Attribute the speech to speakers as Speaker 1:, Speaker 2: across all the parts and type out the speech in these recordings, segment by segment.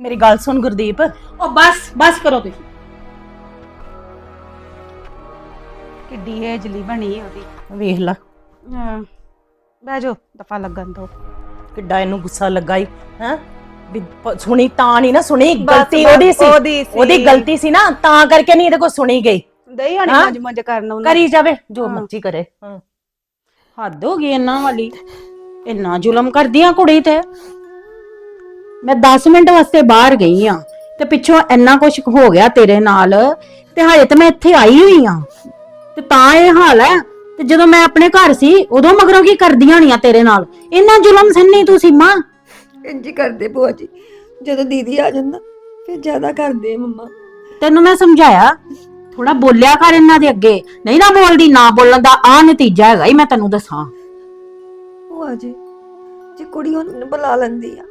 Speaker 1: ਮੇਰੀ ਗੱਲ ਸੁਣ ਗੁਰਦੀਪ।
Speaker 2: ਉਹ ਬਸ ਬਸ ਕਰੋ ਤੁਸੀਂ। ਕਿੱਡੀ ਏਜਲੀ ਬਣੀ ਉਹਦੀ।
Speaker 1: ਵੇਖ ਲਾ।
Speaker 2: ਹਾਂ ਬਹਿ ਜਾਓ ਦਫਾ ਲੱਗਣ ਦੋ
Speaker 1: ਕਿੱਡਾ ਇਹਨੂੰ ਗੁੱਸਾ ਲੱਗਾ ਹੈ? ਪ- ਸੁਣੀ ਤਾਂ ਨਹੀਂ ਨਾ ਸੁਣੀ ਗਲਤੀ ਉਹਦੀ ਸੀ।
Speaker 2: ਉਹਦੀ
Speaker 1: ਗਲਤੀ ਸੀ ਨਾ ਤਾਂ ਕਰਕੇ ਨਹੀਂ ਇਹਦੇ ਕੋਲ ਸੁਣੀ ਗਈ।
Speaker 2: ਦਈ ਹਣੀ
Speaker 1: ਹਾਂ?
Speaker 2: ਮੰਜ ਮੰਜ ਕਰਨ ਉਹਨਾਂ।
Speaker 1: ਕਰੀ ਜਾਵੇ ਜੋ
Speaker 2: ਹਾਂ।
Speaker 1: ਮਰਜ਼ੀ ਕਰੇ। ਹਾਂ।
Speaker 2: ਹੱਦ ਹੋ ਗਈ ਇਹਨਾਂ ਵਾਲੀ। ਇੰਨਾ ਜ਼ੁਲਮ ਕਰਦੀਆਂ ਕੁੜੀ ਤੇ। ਮੈਂ 10 ਮਿੰਟ ਵਾਸਤੇ ਬਾਹਰ ਗਈ ਆ ਤੇ ਪਿੱਛੋਂ ਇੰਨਾ ਕੁਝ ਹੋ ਗਿਆ ਤੇਰੇ ਨਾਲ ਤੇ ਹਜੇ ਤੇ ਮੈਂ ਇੱਥੇ ਆਈ ਹੋਈ ਆ। ਤੇ ਤਾਂ ਇਹ ਹਾਲ ਹੈ ਤੇ ਜਦੋਂ ਮੈਂ ਆਪਣੇ ਘਰ ਸੀ ਉਦੋਂ ਮਗਰੋਂ ਕੀ ਕਰਦੀਆਂ ਹੋਣੀਆਂ ਤੇਰੇ ਨਾਲ? ਇੰਨਾ ਜ਼ੁਲਮ ਸੰਨੀ ਤੂੰ ਸੀਮਾ।
Speaker 3: ਇੰਜ ਕਰਦੇ ਭੂਆ ਜੀ ਜਦੋਂ ਦੀਦੀ ਆ ਜਾਂਦਾ ਫਿਰ ਜ਼ਿਆਦਾ ਕਰਦੇ ਆ ਮੰਮਾ।
Speaker 2: ਤੈਨੂੰ ਮੈਂ ਸਮਝਾਇਆ ਥੋੜਾ ਬੋਲਿਆ ਕਰ ਇਹਨਾਂ ਦੇ ਅੱਗੇ। ਨਹੀਂ ਨਾ ਬੋਲਦੀ ਨਾ ਬੋਲਣ ਦਾ ਆ ਨਤੀਜਾ ਹੈਗਾ ਹੀ ਮੈਂ ਤੈਨੂੰ ਦੱਸਾਂ।
Speaker 3: ਭੂਆ ਜੀ ਜੇ ਕੁੜੀ ਉਹਨੂੰ ਬੁਲਾ ਲੈਂਦੀ ਆ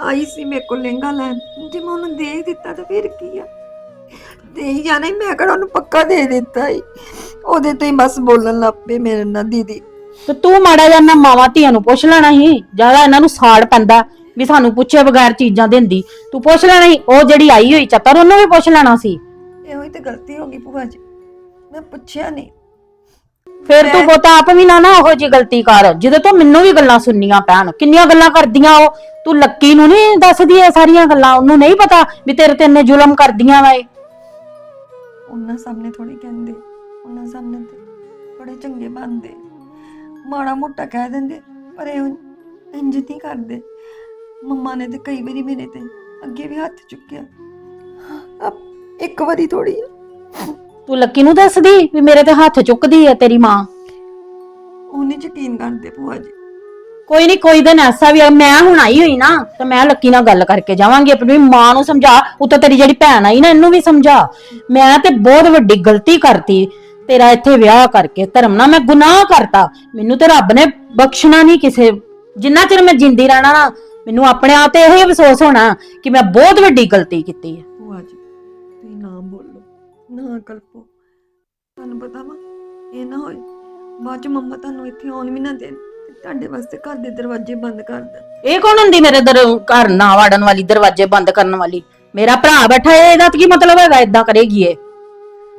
Speaker 3: ਆਈ ਸੀ ਮੇਰੇ ਕੋਲ ਲਹਿੰਗਾ ਲੈਣ। ਜੇ ਮੈਂ ਉਹਨੂੰ ਦੇ ਦਿੱਤਾ ਤਾਂ ਫਿਰ ਕੀ ਆ? ਦੇ ਹੀ ਜਾਣਾ ਸੀ, ਮੈਂ ਕਿਹੜਾ ਉਹਨੂੰ ਪੱਕਾ ਦੇ ਦਿੱਤਾ ਹੀ। ਉਹਦੇ ਤੋਂ ਹੀ ਬਸ ਬੋਲਣ ਲੱਗ ਪਏ ਮੇਰੇ ਨਾਲ ਦੀਦੀ।
Speaker 2: ਤੇ ਤੂੰ ਮਾੜਾ ਜਿਹਾ ਨਾ ਮਾਵਾਂ ਧੀਆਂ ਨੂੰ ਪੁੱਛ ਲੈਣਾ ਸੀ ਜ਼ਿਆਦਾ ਇਹਨਾਂ ਨੂੰ ਸਾੜ ਪੈਂਦਾ ਵੀ ਸਾਨੂੰ ਪੁੱਛੇ ਬਗੈਰ ਚੀਜ਼ਾਂ ਦਿੰਦੀ। ਤੂੰ ਪੁੱਛ ਲੈਣਾ ਸੀ ਉਹ ਜਿਹੜੀ ਆਈ ਹੋਈ ਚੱਤਰ ਉਹਨੂੰ ਵੀ ਪੁੱਛ ਲੈਣਾ ਸੀ।
Speaker 3: ਇਹੋ ਹੀ ਤਾਂ ਗਲਤੀ ਹੋ ਗਈ ਭੂਆ ਜੀ। ਮੈਂ ਪੁੱਛਿਆ ਨਹੀਂ।
Speaker 2: ਫਿਰ ਤੂੰ ਬੋਤਾ ਆਪ ਵੀ ਨਾ ਨਾ ਉਹੋ ਜੀ ਗਲਤੀ ਕਰ। ਜਦੋਂ ਤੋਂ ਮੈਨੂੰ ਵੀ ਗੱਲਾਂ ਸੁਣਨੀਆਂ ਪੈਣ ਕਿੰਨੀਆਂ ਗੱਲਾਂ ਕਰਦੀਆਂ ਉਹ? ਤੂੰ ਲੱਕੀ ਨੂੰ ਨਹੀਂ ਦੱਸਦੀ ਇਹ ਸਾਰੀਆਂ ਗੱਲਾਂ? ਉਹਨੂੰ ਨਹੀਂ ਪਤਾ ਵੀ ਤੇਰੇ ਤੇ ਇੰਨੇ ਜ਼ੁਲਮ ਕਰਦੀਆਂ ਵਾ ਇਹ।
Speaker 3: ਉਹਨਾਂ ਸਾਹਮਣੇ ਥੋੜੀ ਕਹਿੰਦੇ। ਉਹਨਾਂ ਸਾਹਮਣੇ ਤੇ ਬੜੇ ਚੰਗੇ ਬਣਦੇ ਮਾੜਾ ਮੋਟਾ ਕਹਿ ਦਿੰਦੇ ਪਰ ਇਹ ਇੰਜ ਨਹੀਂ ਕਰਦੇ। ਮੰਮਾ ਨੇ ਤੇ ਕਈ ਵਾਰੀ ਮੇਰੇ ਤੇ ਅੱਗੇ ਵੀ ਹੱਥ ਚੁੱਕਿਆ। ਅਬ ਇੱਕ ਵਾਰੀ ਥੋੜੀ
Speaker 2: ਤੂੰ ਲੱਕੀ ਨੂੰ ਦੱਸਦੀ ਵੀ ਮੇਰੇ ਤੇ ਹੱਥ ਚੁੱਕਦੀ ਹੈ ਤੇਰੀ ਮਾਂ?
Speaker 3: ਉਹਨੇ ਯਕੀਨ ਕਰਦੇ ਭੂਆ ਜੀ।
Speaker 2: ਕੋਈ ਨਹੀਂ ਕੋਈ ਦਿਨ ਐਸਾ ਵੀ ਆ, ਮੈਂ ਹੁਣ ਆਈ ਹੋਈ ਨਾ ਤੇ ਮੈਂ ਲੱਕੀ ਨਾਲ ਗੱਲ ਕਰਕੇ ਜਾਵਾਂਗੀ ਆਪਣੀ ਮਾਂ ਨੂੰ ਸਮਝਾ ਉੱਤੇ ਤੇਰੀ ਜਿਹੜੀ ਭੈਣ ਆਈ ਨਾ ਇਹਨੂੰ ਵੀ ਸਮਝਾ। ਮੈਂ ਤੇ ਬਹੁਤ ਵੱਡੀ ਗਲਤੀ ਕਰਤੀ ਤੇਰਾ ਇੱਥੇ ਵਿਆਹ ਕਰਕੇ ਧਰਮ ਨਾਲ ਮੈਂ ਗੁਨਾਹ ਕਰਤਾ। ਮੈਨੂੰ ਤੇ ਰੱਬ ਨੇ ਬਖਸ਼ਣਾ ਨਹੀਂ ਕਿਸੇ ਜਿੰਨਾ ਚਿਰ ਮੈਂ ਜਿੰਦੀ ਰਹਿਣਾ ਨਾ ਮੈਨੂੰ ਆਪਣੇ ਆਪ ਤੇ ਇਹੋ ਅਫਸੋਸ ਹੋਣਾ ਕਿ ਮੈਂ ਬਹੁਤ ਵੱਡੀ ਗਲਤੀ ਕੀਤੀ ਹੈ।
Speaker 3: ਭੂਆ ਜੀ ਤੁਸੀਂ ਨਾ ਬੋਲੋ ਨਾ ਕਲਪੋ। ਤੁਹਾਨੂੰ ਪਤਾ ਵਾ, ਇਹ ਨਾ ਹੋਏ, ਬਾਅਦ ਚ ਮੰਮਾ ਤੁਹਾਨੂੰ ਇੱਥੇ ਆਉਣ ਵੀ ਨਾ ਦੇਣ, ਤੇ ਤੁਹਾਡੇ ਵਾਸਤੇ ਘਰ ਦੇ ਦਰਵਾਜ਼ੇ ਬੰਦ ਕਰ ਦੇਣ।
Speaker 2: ਇਹ ਕੌਣ ਹੁੰਦੀ ਮੇਰੇ ਦਰ, ਘਰ ਨਾ ਵੜਨ ਵਾਲੀ, ਦਰਵਾਜ਼ੇ ਬੰਦ ਕਰਨ ਵਾਲੀ? ਮੇਰਾ ਭਰਾ ਬੈਠਾ ਹੈ ਇਹਦਾ ਕੀ ਮਤਲਬ ਹੈਗਾ ਇਦਾਂ ਕਰੇਗੀ ਇਹ?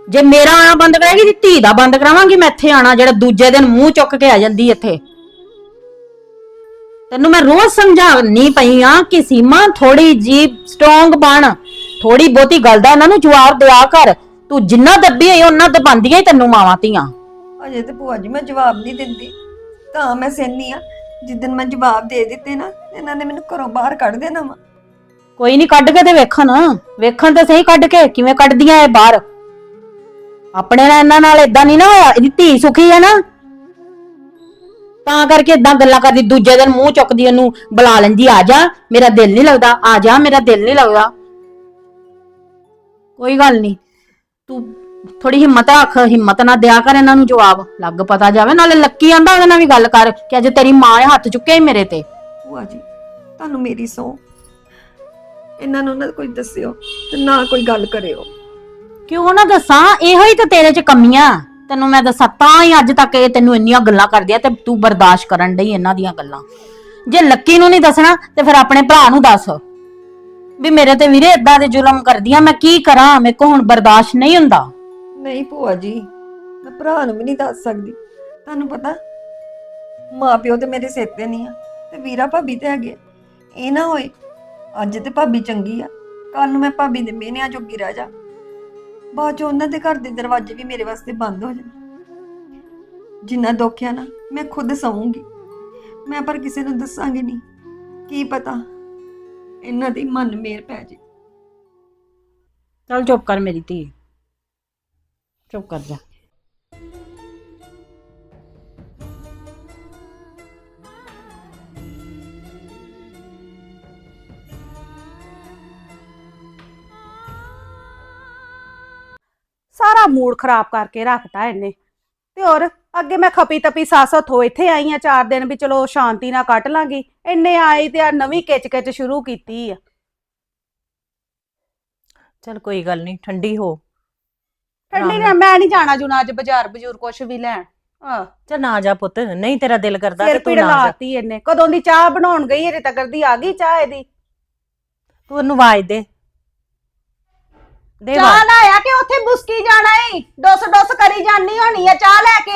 Speaker 2: ਜੇ ਮੇਰਾ ਆਣਾ ਬੰਦ ਕਰੇਗੀ, ਤੇ ਧੀ ਦਾ ਬੰਦ ਕਰਾਵਾਂਗੀ, ਮੈਂ ਇੱਥੇ ਆਣਾ, ਜਿਹੜਾ ਦੂਜੇ ਦਿਨ ਮੂੰਹ ਚੁੱਕ ਕੇ ਆ ਜਾਂਦੀ ਇੱਥੇ। ਤੈਨੂੰ ਮੈਂ ਰੋਜ਼ ਸਮਝਾਉਣੀ ਪਈ ਆ ਕਿ ਸੀਮਾ ਥੋੜੀ ਜੀ ਸਟਰੋਂਗ ਬਣ ਥੋੜੀ ਬਹੁਤੀ ਗੱਲ ਦਾ ਇਹਨਾਂ ਨੂੰ ਜਵਾਬ ਦਿਆ ਕਰ। ਤੂੰ ਜਿੰਨਾ ਦੱਬੀ ਹੋਈ ਉਹਨਾਂ ਦਬਾਂਦੀਆਂ ਹੀ ਤੈਨੂੰ ਮਾਵਾਂ ਧੀਆਂ।
Speaker 3: ਅਜੇ ਤੇ ਭੂਆ ਜੀ ਮੈਂ ਜਵਾਬ ਨਹੀਂ ਦਿੰਦੀ। ਤਾਂ ਮੈਂ ਸਹਿਨੀ ਆ ਜਿੱਦਨ ਮੈਂ ਜਵਾਬ ਦੇ ਦਿੱਤੇ ਨਾ ਇਹਨਾਂ ਨੇ ਮੈਨੂੰ ਘਰੋਂ ਬਾਹਰ ਕੱਢ ਦੇਣਾ ਵਾ।
Speaker 2: ਕੋਈ ਨਹੀਂ ਕੱਢ ਕੇ ਤੇ ਵੇਖਣ। ਵੇਖਣ ਤੇ ਸਹੀ ਕੱਢ ਕੇ ਕਿਵੇਂ ਕੱਢਦੀਆਂ ਇਹ ਬਾਹਰ। ਆਪਣੇ ਨਾਲ ਇਹਨਾਂ ਨਾਲ ਇਦਾਂ ਨਹੀਂ ਨਾ ਹੋਇਆ ਇਹਦੀ ਧੀ ਸੁਖੀ ਹੈ ਨਾ। ਤਾਂ ਕਰਕੇ ਇਦਾਂ ਗੱਲਾਂ ਕਰਦੀ ਦੂਜੇ ਦਿਨ ਮੂੰਹ ਚੁੱਕਦੀ ਉਹਨੂੰ ਬੁਲਾ ਲੈਂਦੀ ਆ ਜਾ ਮੇਰਾ ਦਿਲ ਨਹੀਂ ਲੱਗਦਾ ਆ ਜਾ ਮੇਰਾ ਦਿਲ ਨਹੀਂ ਲੱਗਦਾ। ਕੋਈ ਗੱਲ ਨਹੀਂ। ਤੂੰ ਥੋੜੀ ਹਿੰਮਤ ਰੱਖ ਹਿੰਮਤ ਨਾ ਦਿਆ ਕਰ ਇਹਨਾਂ ਨੂੰ ਜਵਾਬ। ਲੱਗ ਪਤਾ ਜਾਵੇ ਨਾਲੇ ਲੱਕੀ ਆਂਦਾ ਉਹਦੇ ਨਾਲ ਵੀ ਗੱਲ ਕਰ ਕਿ ਅੱਜ ਤੇਰੀ ਮਾਂ ਨੇ ਹੱਥ ਚੁੱਕਿਆ ਹੀ ਮੇਰੇ ਤੇ।
Speaker 3: ਭੂਆ ਜੀ ਤੁਹਾਨੂੰ ਮੇਰੀ ਸੌ ਇਹਨਾਂ ਨੂੰ ਨਾ ਕੋਈ ਦੱਸਿਓ ਤੇ ਨਾ ਕੋਈ ਗੱਲ ਕਰਿਓ।
Speaker 2: ਕਿਉਂ ਨਾ ਦੱਸਾਂ? ਇਹੋ ਹੀ ਤਾਂ ਤੇਰੇ 'ਚ ਕਮੀਆਂ। ਤੈਨੂੰ ਮੈਂ ਦੱਸਾਂ ਤਾਂ ਹੀ ਅੱਜ ਤੱਕ ਇਹ ਤੈਨੂੰ ਇੰਨੀਆਂ ਗੱਲਾਂ ਕਰਦੀ ਆ ਤੇ ਤੂੰ ਬਰਦਾਸ਼ਤ ਕਰਨ ਡਈ ਇਹਨਾਂ ਦੀਆਂ ਗੱਲਾਂ। ਜੇ ਲੱਕੀ ਨੂੰ ਨਹੀਂ ਦੱਸਣਾ ਤੇ ਫਿਰ ਆਪਣੇ ਭਰਾ ਨੂੰ ਦੱਸ। ਵੀ ਮੇਰੇ ਤੇ ਵੀਰੇ ਇਦਾਂ ਦੇ ਜ਼ੁਲਮ ਕਰਦੀਆਂ, ਮੈਂ ਕੀ ਕਰਾਂ? ਮੇਰੇ ਕੋ ਹੁਣ ਬਰਦਾਸ਼ਤ ਨਹੀਂ ਹੁੰਦਾ।
Speaker 3: ਨਹੀਂ ਭੂਆ ਜੀ, ਮੈਂ ਭਰਾ ਨੂੰ ਵੀ ਨਹੀਂ ਦੱਸ ਸਕਦੀ। ਤੁਹਾਨੂੰ ਪਤਾ ਮਾਂ ਤੇ ਮੇਰੇ ਸਿਰ ਤੇ ਨਹੀਂ ਆ, ਤੇ ਵੀਰਾ ਭਾਬੀ ਤੇ ਹੈਗੇ ਇਹ ਨਾ ਹੋਏ, ਅੱਜ ਤੇ ਭਾਬੀ ਚੰਗੀ ਆ ਕੱਲ ਨੂੰ ਮੈਂ ਭਾਬੀ ਦੇ ਮਿਹਨਿਆਂ ਜੋਗੀ ਰਹਿ ਜਾ। ਬਾਅਦ ਚ ਉਹਨਾਂ ਦੇ ਘਰ ਦੇ ਦਰਵਾਜ਼ੇ ਵੀ ਮੇਰੇ ਵਾਸਤੇ ਬੰਦ ਹੋ ਜਾਣ। ਜਿੰਨਾ ਦੁੱਖ ਆ ਨਾ, ਮੈਂ ਖੁਦ ਸਹੂੰਗੀ। ਮੈਂ ਪਰ ਕਿਸੇ ਨੂੰ ਦੱਸਾਂਗੀ ਨਹੀਂ। ਕੀ ਪਤਾ ਇਹਨਾਂ ਦੀ ਮਨ ਮੇਰ ਪੈ ਜੇ।
Speaker 2: ਚੱਲ ਚੁੱਪ ਕਰ ਮੇਰੀ ਧੀ। ਚੁੱਪ ਕਰ ਜਾ।
Speaker 4: ਸਾਰਾ ਮੂਡ ਖਰਾਬ ਕਰਕੇ ਰੱਖਤਾ ਇਹਨੇ। ਤੇ ਹੋਰ? ਅੱਗੇ ਮੈਂ ਖਪੀ ਤਪੀ ਸੱਸ ਹੱਥੋਂ ਇੱਥੇ ਆਈ ਆ ਚਾਰ ਦਿਨ ਵੀ ਚਲੋ ਸ਼ਾਂਤੀ ਨਾਲ ਕੱਟ ਲਾਂਗੀ। ਇੰਨੇ ਆਈ ਤੇ ਆ ਨਵੀਂ ਕਿਚ ਕਿਚ ਸ਼ੁਰੂ ਕੀਤੀ ਆ।
Speaker 1: ਚਲ ਕੋਈ ਗੱਲ ਨਹੀਂ ਠੰਡੀ ਹੋ।
Speaker 4: ਠੰਡੀ ਨਾ ਮੈਂ ਨਹੀਂ ਜਾਣਾ ਜੁਣਾ ਅੱਜ ਬਾਜ਼ਾਰ ਬਜੂਰ ਕੁਛ ਵੀ ਲੈਣ। ਆ।
Speaker 1: ਚਲ ਨਾ ਜਾ ਪੁੱਤ ਨਹੀਂ ਤੇਰਾ ਦਿਲ ਕਰਦਾ ਤੇ ਤੂੰ ਨਾ ਜਾ।
Speaker 4: ਲਾਤੀ ਇਹਨੇ। ਕਦੋਂ ਦੀ ਚਾਹ ਬਣਾਉਣ ਗਈ ਇਹਦੇ ਤੱਕ ਦੀ ਆ ਗਈ ਚਾਹ ਇਹਦੀ।
Speaker 1: ਤੂੰ ਉਹਨੂੰ ਆਵਾਜ਼ ਦੇ। ਦੇ
Speaker 4: ਚਾਹ
Speaker 1: ਆਵਾਜ਼।
Speaker 4: ਲਾਇਆ ਕਿ ਉੱਥੇ ਬੁਸਕੀ ਜਾਣਾ ਈ। ਡੁੱਸ ਡੁੱਸ ਕਰੀ ਜਾਨੀ ਹੋਣੀ ਆ ਚਾਹ ਲੈ ਕੇ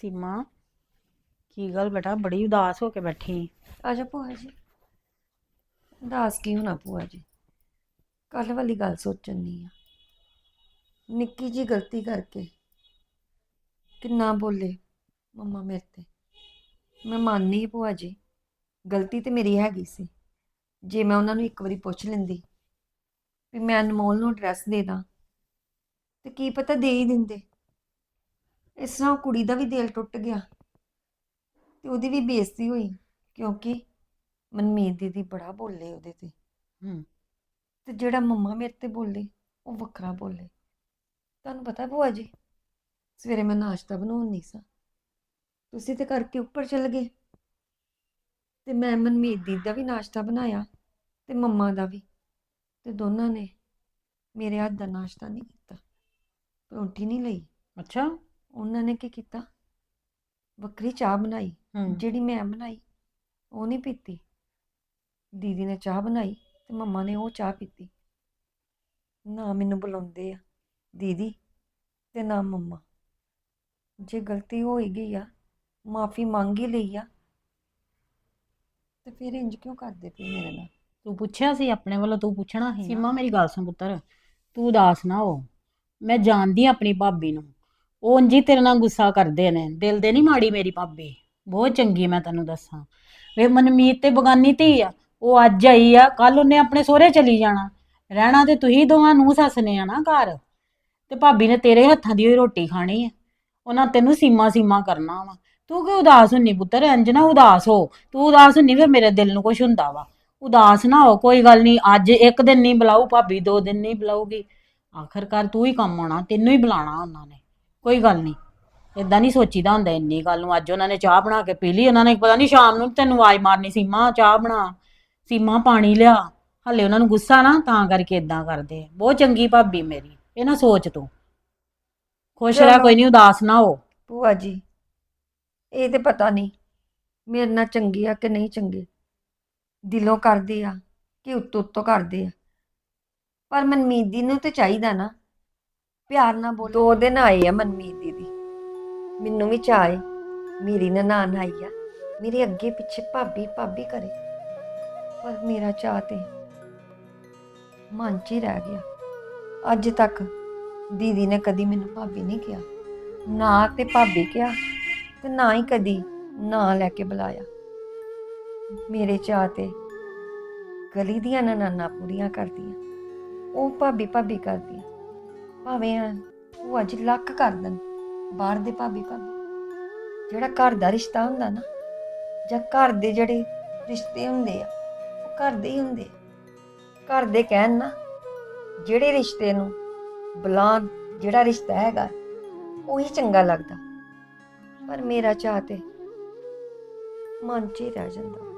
Speaker 2: ਸੀਮਾ। ਕੀ ਗੱਲ ਬੇਟਾ, ਬੜੀ ਉਦਾਸ ਹੋ ਕੇ ਬੈਠੀ।
Speaker 3: ਅੱਛਾ ਭੂਆ ਜੀ। ਉਦਾਸ ਕੀ ਹੋਣਾ ਭੂਆ ਜੀ? ਕੱਲ ਵਾਲੀ ਗੱਲ ਸੋਚਣੀ ਆ। ਨਿੱਕੀ ਜੀ ਗਲਤੀ ਕਰਕੇ। ਕਿੰਨਾ ਬੋਲੇ ਮੰਮਾ ਮੇਰੇ ਤੇ। ਮੈਂ ਮੰਨਨੀ ਭੂਆ ਜੀ। ਗਲਤੀ ਤੇ ਮੇਰੀ ਹੈਗੀ ਸੀ। ਜੇ ਮੈਂ ਉਹਨਾਂ ਨੂੰ ਇੱਕ ਵਾਰੀ ਪੁੱਛ ਲੈਂਦੀ ਵੀ ਮੈਂ ਅਨਮੋਲ ਨੂੰ ਐਡਰੈਸ ਦੇ ਦਾਂ, ਤੇ ਕੀ ਪਤਾ ਦੇ ਹੀ ਦਿੰਦੇ। ਇਸ ਤਰ੍ਹਾਂ ਉਹ ਕੁੜੀ ਦਾ ਵੀ ਦਿਲ ਟੁੱਟ ਗਿਆ ਤੇ ਉਹਦੀ ਵੀ ਬੇਇੱਜ਼ਤੀ ਹੋਈ ਕਿਉਂਕਿ ਮਨਮੀਤ ਦੀਦੀ ਬੜਾ ਬੋਲੇ ਉਹਦੇ ਤੇ।
Speaker 2: ਹੂੰ।
Speaker 3: ਤੇ ਜਿਹੜਾ ਮੰਮਾ ਮੇਰੇ ਤੇ ਬੋਲੇ ਉਹ ਵੱਖਰਾ ਬੋਲੇ। ਤੁਹਾਨੂੰ ਪਤਾ ਭੂਆ ਜੀ ਸਵੇਰੇ ਮੈਂ ਨਾਸ਼ਤਾ ਬਣਾਉਣ ਨਹੀਂ ਸਾਂ। ਤੁਸੀਂ ਤੇ ਕਰਕੇ ਉੱਪਰ ਚਲ ਗਏ। ਤੇ ਮੈਂ ਮਨਮੀਤ ਦੀ ਦਾ ਵੀ ਨਾਸ਼ਤਾ ਬਣਾਇਆ ਤੇ ਮੰਮਾ ਦਾ ਵੀ। ਤੇ ਦੋਨਾਂ ਨੇ ਮੇਰੇ ਹੱਥ ਦਾ ਨਾਸ਼ਤਾ ਨਹੀਂ ਕੀਤਾ। ਪਰੌਂਠੀ ਨਹੀਂ ਲਈ।
Speaker 2: ਅੱਛਾ।
Speaker 3: ਉਹਨਾਂ ਨੇ ਕੀ ਕੀਤਾ? ਵੱਖਰੀ ਚਾਹ ਬਣਾਈ
Speaker 2: ਹੂੰ।
Speaker 3: ਜਿਹੜੀ ਮੈਂ ਬਣਾਈ ਉਹ ਨਹੀਂ ਪੀਤੀ। ਦੀਦੀ ਨੇ ਚਾਹ ਬਣਾਈ ਤੇ ਮੰਮਾ ਨੇ ਉਹ ਚਾਹ ਪੀਤੀ। ਨਾ ਮੈਨੂੰ ਬੁਲਾਉਂਦੇ ਆ ਦੀਦੀ ਤੇ ਨਾ ਮੰਮਾ। ਜੇ ਗਲਤੀ ਹੋ ਹੀ ਗਈ ਆ ਮਾਫੀ ਮੰਗ ਹੀ ਲਈ ਆ ਤੇ ਫਿਰ ਇੰਜ ਕਿਉਂ ਕਰਦੇ ਪਏ ਮੇਰੇ ਨਾਲ?
Speaker 2: ਤੂੰ ਪੁੱਛਿਆ ਸੀ ਆਪਣੇ ਵੱਲੋਂ ਤੂੰ ਪੁੱਛਣਾ ਸੀ ਸੀਮਾ ਮੇਰੀ ਗੱਲ ਸੁਣ ਪੁੱਤਰ ਤੂੰ ਉਦਾਸ ਨਾ ਹੋ। ਮੈਂ ਜਾਣਦੀ ਆਂ ਆਪਣੀ ਭਾਬੀ ਨੂੰ। ਉਹ ਉਂਝ ਤੇਰੇ ਨਾਲ ਗੁੱਸਾ ਕਰਦੇ ਨੇ। ਦਿਲ ਦੇ ਨਹੀਂ ਮਾੜੀ ਮੇਰੀ ਭਾਬੀ। ਬਹੁਤ ਚੰਗੀ ਮੈਂ ਤੈਨੂੰ ਦੱਸਾਂ। ਵੇ ਮਨਮੀਤ ਤੇ ਬਗਾਨੀ ਧੀ ਆ। ਉਹ ਅੱਜ ਆਈ ਆ ਕੱਲ ਉਹਨੇ ਆਪਣੇ ਸਹੁਰੇ ਚਲੀ ਜਾਣਾ। ਰਹਿਣਾ ਤੇ ਤੁਸੀਂ ਦੋਵਾਂ ਨੂੰ ਸੱਸ ਨੇ ਆ ਨਾ ਘਰ। ਤੇ ਭਾਬੀ ਨੇ ਤੇਰੇ ਹੱਥਾਂ ਦੀ ਹੋਈ ਰੋਟੀ ਖਾਣੀ ਆ। ਉਹਨਾਂ ਤੈਨੂੰ ਸੀਮਾ ਸੀਮਾ ਕਰਨਾ ਵਾ। ਤੂੰ ਕਿ ਉਦਾਸ ਹੁੰਨੀ ਪੁੱਤਰ? ਇੰਜ ਨਾ ਉਦਾਸ ਹੋ। ਤੂੰ ਉਦਾਸ ਹੁੰਨੀ ਫਿਰ ਮੇਰੇ ਦਿਲ ਨੂੰ ਕੁਝ ਹੁੰਦਾ ਵਾ। ਉਦਾਸ ਨਾ ਹੋ, ਕੋਈ ਗੱਲ ਨਹੀਂ ਅੱਜ ਇੱਕ ਦਿਨ ਨਹੀਂ ਬੁਲਾਊ, ਭਾਬੀ ਦੋ ਦਿਨ ਨਹੀਂ ਬੁਲਾਊਗੀ। ਆਖਰਕਾਰ ਤੂੰ ਹੀ ਕੰਮ ਆਉਣਾ, ਤੈਨੂੰ ਹੀ ਬੁਲਾਣਾ ਉਹਨਾਂ ਨੇ। ਕੋਈ ਗੱਲ ਨਹੀਂ। ਇਦਾਂ ਨਹੀਂ ਸੋਚੀਦਾ ਹੁੰਦਾ ਇੰਨੀ ਗੱਲ ਨੂੰ। ਅੱਜ ਉਹਨਾਂ ਨੇ ਚਾਹ ਬਣਾ ਕੇ ਪੀ ਲਈ। ਉਹਨਾਂ ਨੇ ਪਤਾ ਨਹੀਂ ਸ਼ਾਮ ਨੂੰ ਤੈਨੂੰ ਆਵਾਜ਼ ਮਾਰਨੀ ਸੀਮਾ ਚਾਹ ਬਣਾ। ਸੀਮਾ ਪਾਣੀ ਲਿਆ। ਹੱਲੇ ਉਹਨਾਂ ਨੂੰ ਗੁੱਸਾ ਨਾ ਤਾਂ ਕਰਕੇ ਇਦਾਂ ਕਰਦੇ ਆ। ਬਹੁਤ ਚੰਗੀ ਭਾਬੀ ਮੇਰੀ। ਇਹ ਨਾ ਸੋਚ ਤੂੰ। ਖੁਸ਼ ਰਹਿ। ਕੋਈ ਨਹੀਂ ਉਦਾਸ ਨਾ ਹੋ।
Speaker 3: ਭੂਆ ਜੀ ਇਹ ਤੇ ਪਤਾ ਨਹੀਂ ਮੇਰੇ ਨਾਲ ਚੰਗੇ ਆ ਕਿ ਨਹੀਂ ਚੰਗੇ। ਦਿਲੋਂ ਕਰਦੇ ਆ ਕਿ ਉੱਤੋਂ ਉੱਤੋਂ ਕਰਦੇ ਆ। ਪਰ ਮਨਮੀਤ ਦੀ ਨੂੰ ਤੇ ਚਾਹੀਦਾ ਨਾ। ਪਿਆਰ ਨਾਲ ਬੋਲ ਦੋ ਦਿਨ ਆਏ ਆ ਮਨਮੀਤ ਦੀਦੀ। ਮੈਨੂੰ ਵੀ ਚਾਹੇ ਮੇਰੀ ਨਨਾਣ ਆਈ ਆ, ਮੇਰੇ ਅੱਗੇ ਪਿੱਛੇ ਭਾਬੀ ਭਾਬੀ ਕਰੇ ਪਰ ਮੇਰਾ ਚਾਅ ਤੇ ਮਨ 'ਚ ਹੀ ਰਹਿ ਗਿਆ। ਅੱਜ ਤੱਕ ਦੀਦੀ ਨੇ ਕਦੀ ਮੈਨੂੰ ਭਾਬੀ ਨਹੀਂ ਕਿਹਾ। ਨਾ ਤੇ ਭਾਬੀ ਕਿਹਾ ਤੇ ਨਾ ਹੀ ਕਦੀ ਨਾਂ ਲੈ ਕੇ ਬੁਲਾਇਆ। ਮੇਰੇ ਚਾਹ ਤੇ ਗਲੀ ਦੀਆਂ ਨਨਾਨਾ ਪੂਰੀਆਂ ਕਰਦੀਆਂ। ਉਹ ਭਾਬੀ ਭਾਬੀ ਕਰਦੀਆਂ। ਭਾਵੇਂ ਉਹ ਅੱਜ ਲੱਕ ਕਰ ਦੇਣ, ਬਾਹਰ ਦੇ ਭਾਬੀ ਭਾਬੀ। ਜਿਹੜਾ ਘਰ ਦਾ ਰਿਸ਼ਤਾ ਹੁੰਦਾ ਨਾ, ਜਾਂ ਘਰ ਦੇ ਜਿਹੜੇ ਰਿਸ਼ਤੇ ਹੁੰਦੇ ਆ, ਉਹ ਘਰ ਦੇ ਹੀ ਹੁੰਦੇ ਆ। ਘਰ ਦੇ ਕਹਿਣ ਨਾ, ਜਿਹੜੇ ਰਿਸ਼ਤੇ ਨੂੰ ਬੁਲਾਉਣ ਜਿਹੜਾ ਰਿਸ਼ਤਾ ਹੈਗਾ, ਉਹੀ ਚੰਗਾ ਲੱਗਦਾ। ਪਰ ਮੇਰਾ ਚਾਹ ਤੇ ਮਨ 'ਚ ਹੀ ਰਹਿ ਜਾਂਦਾ।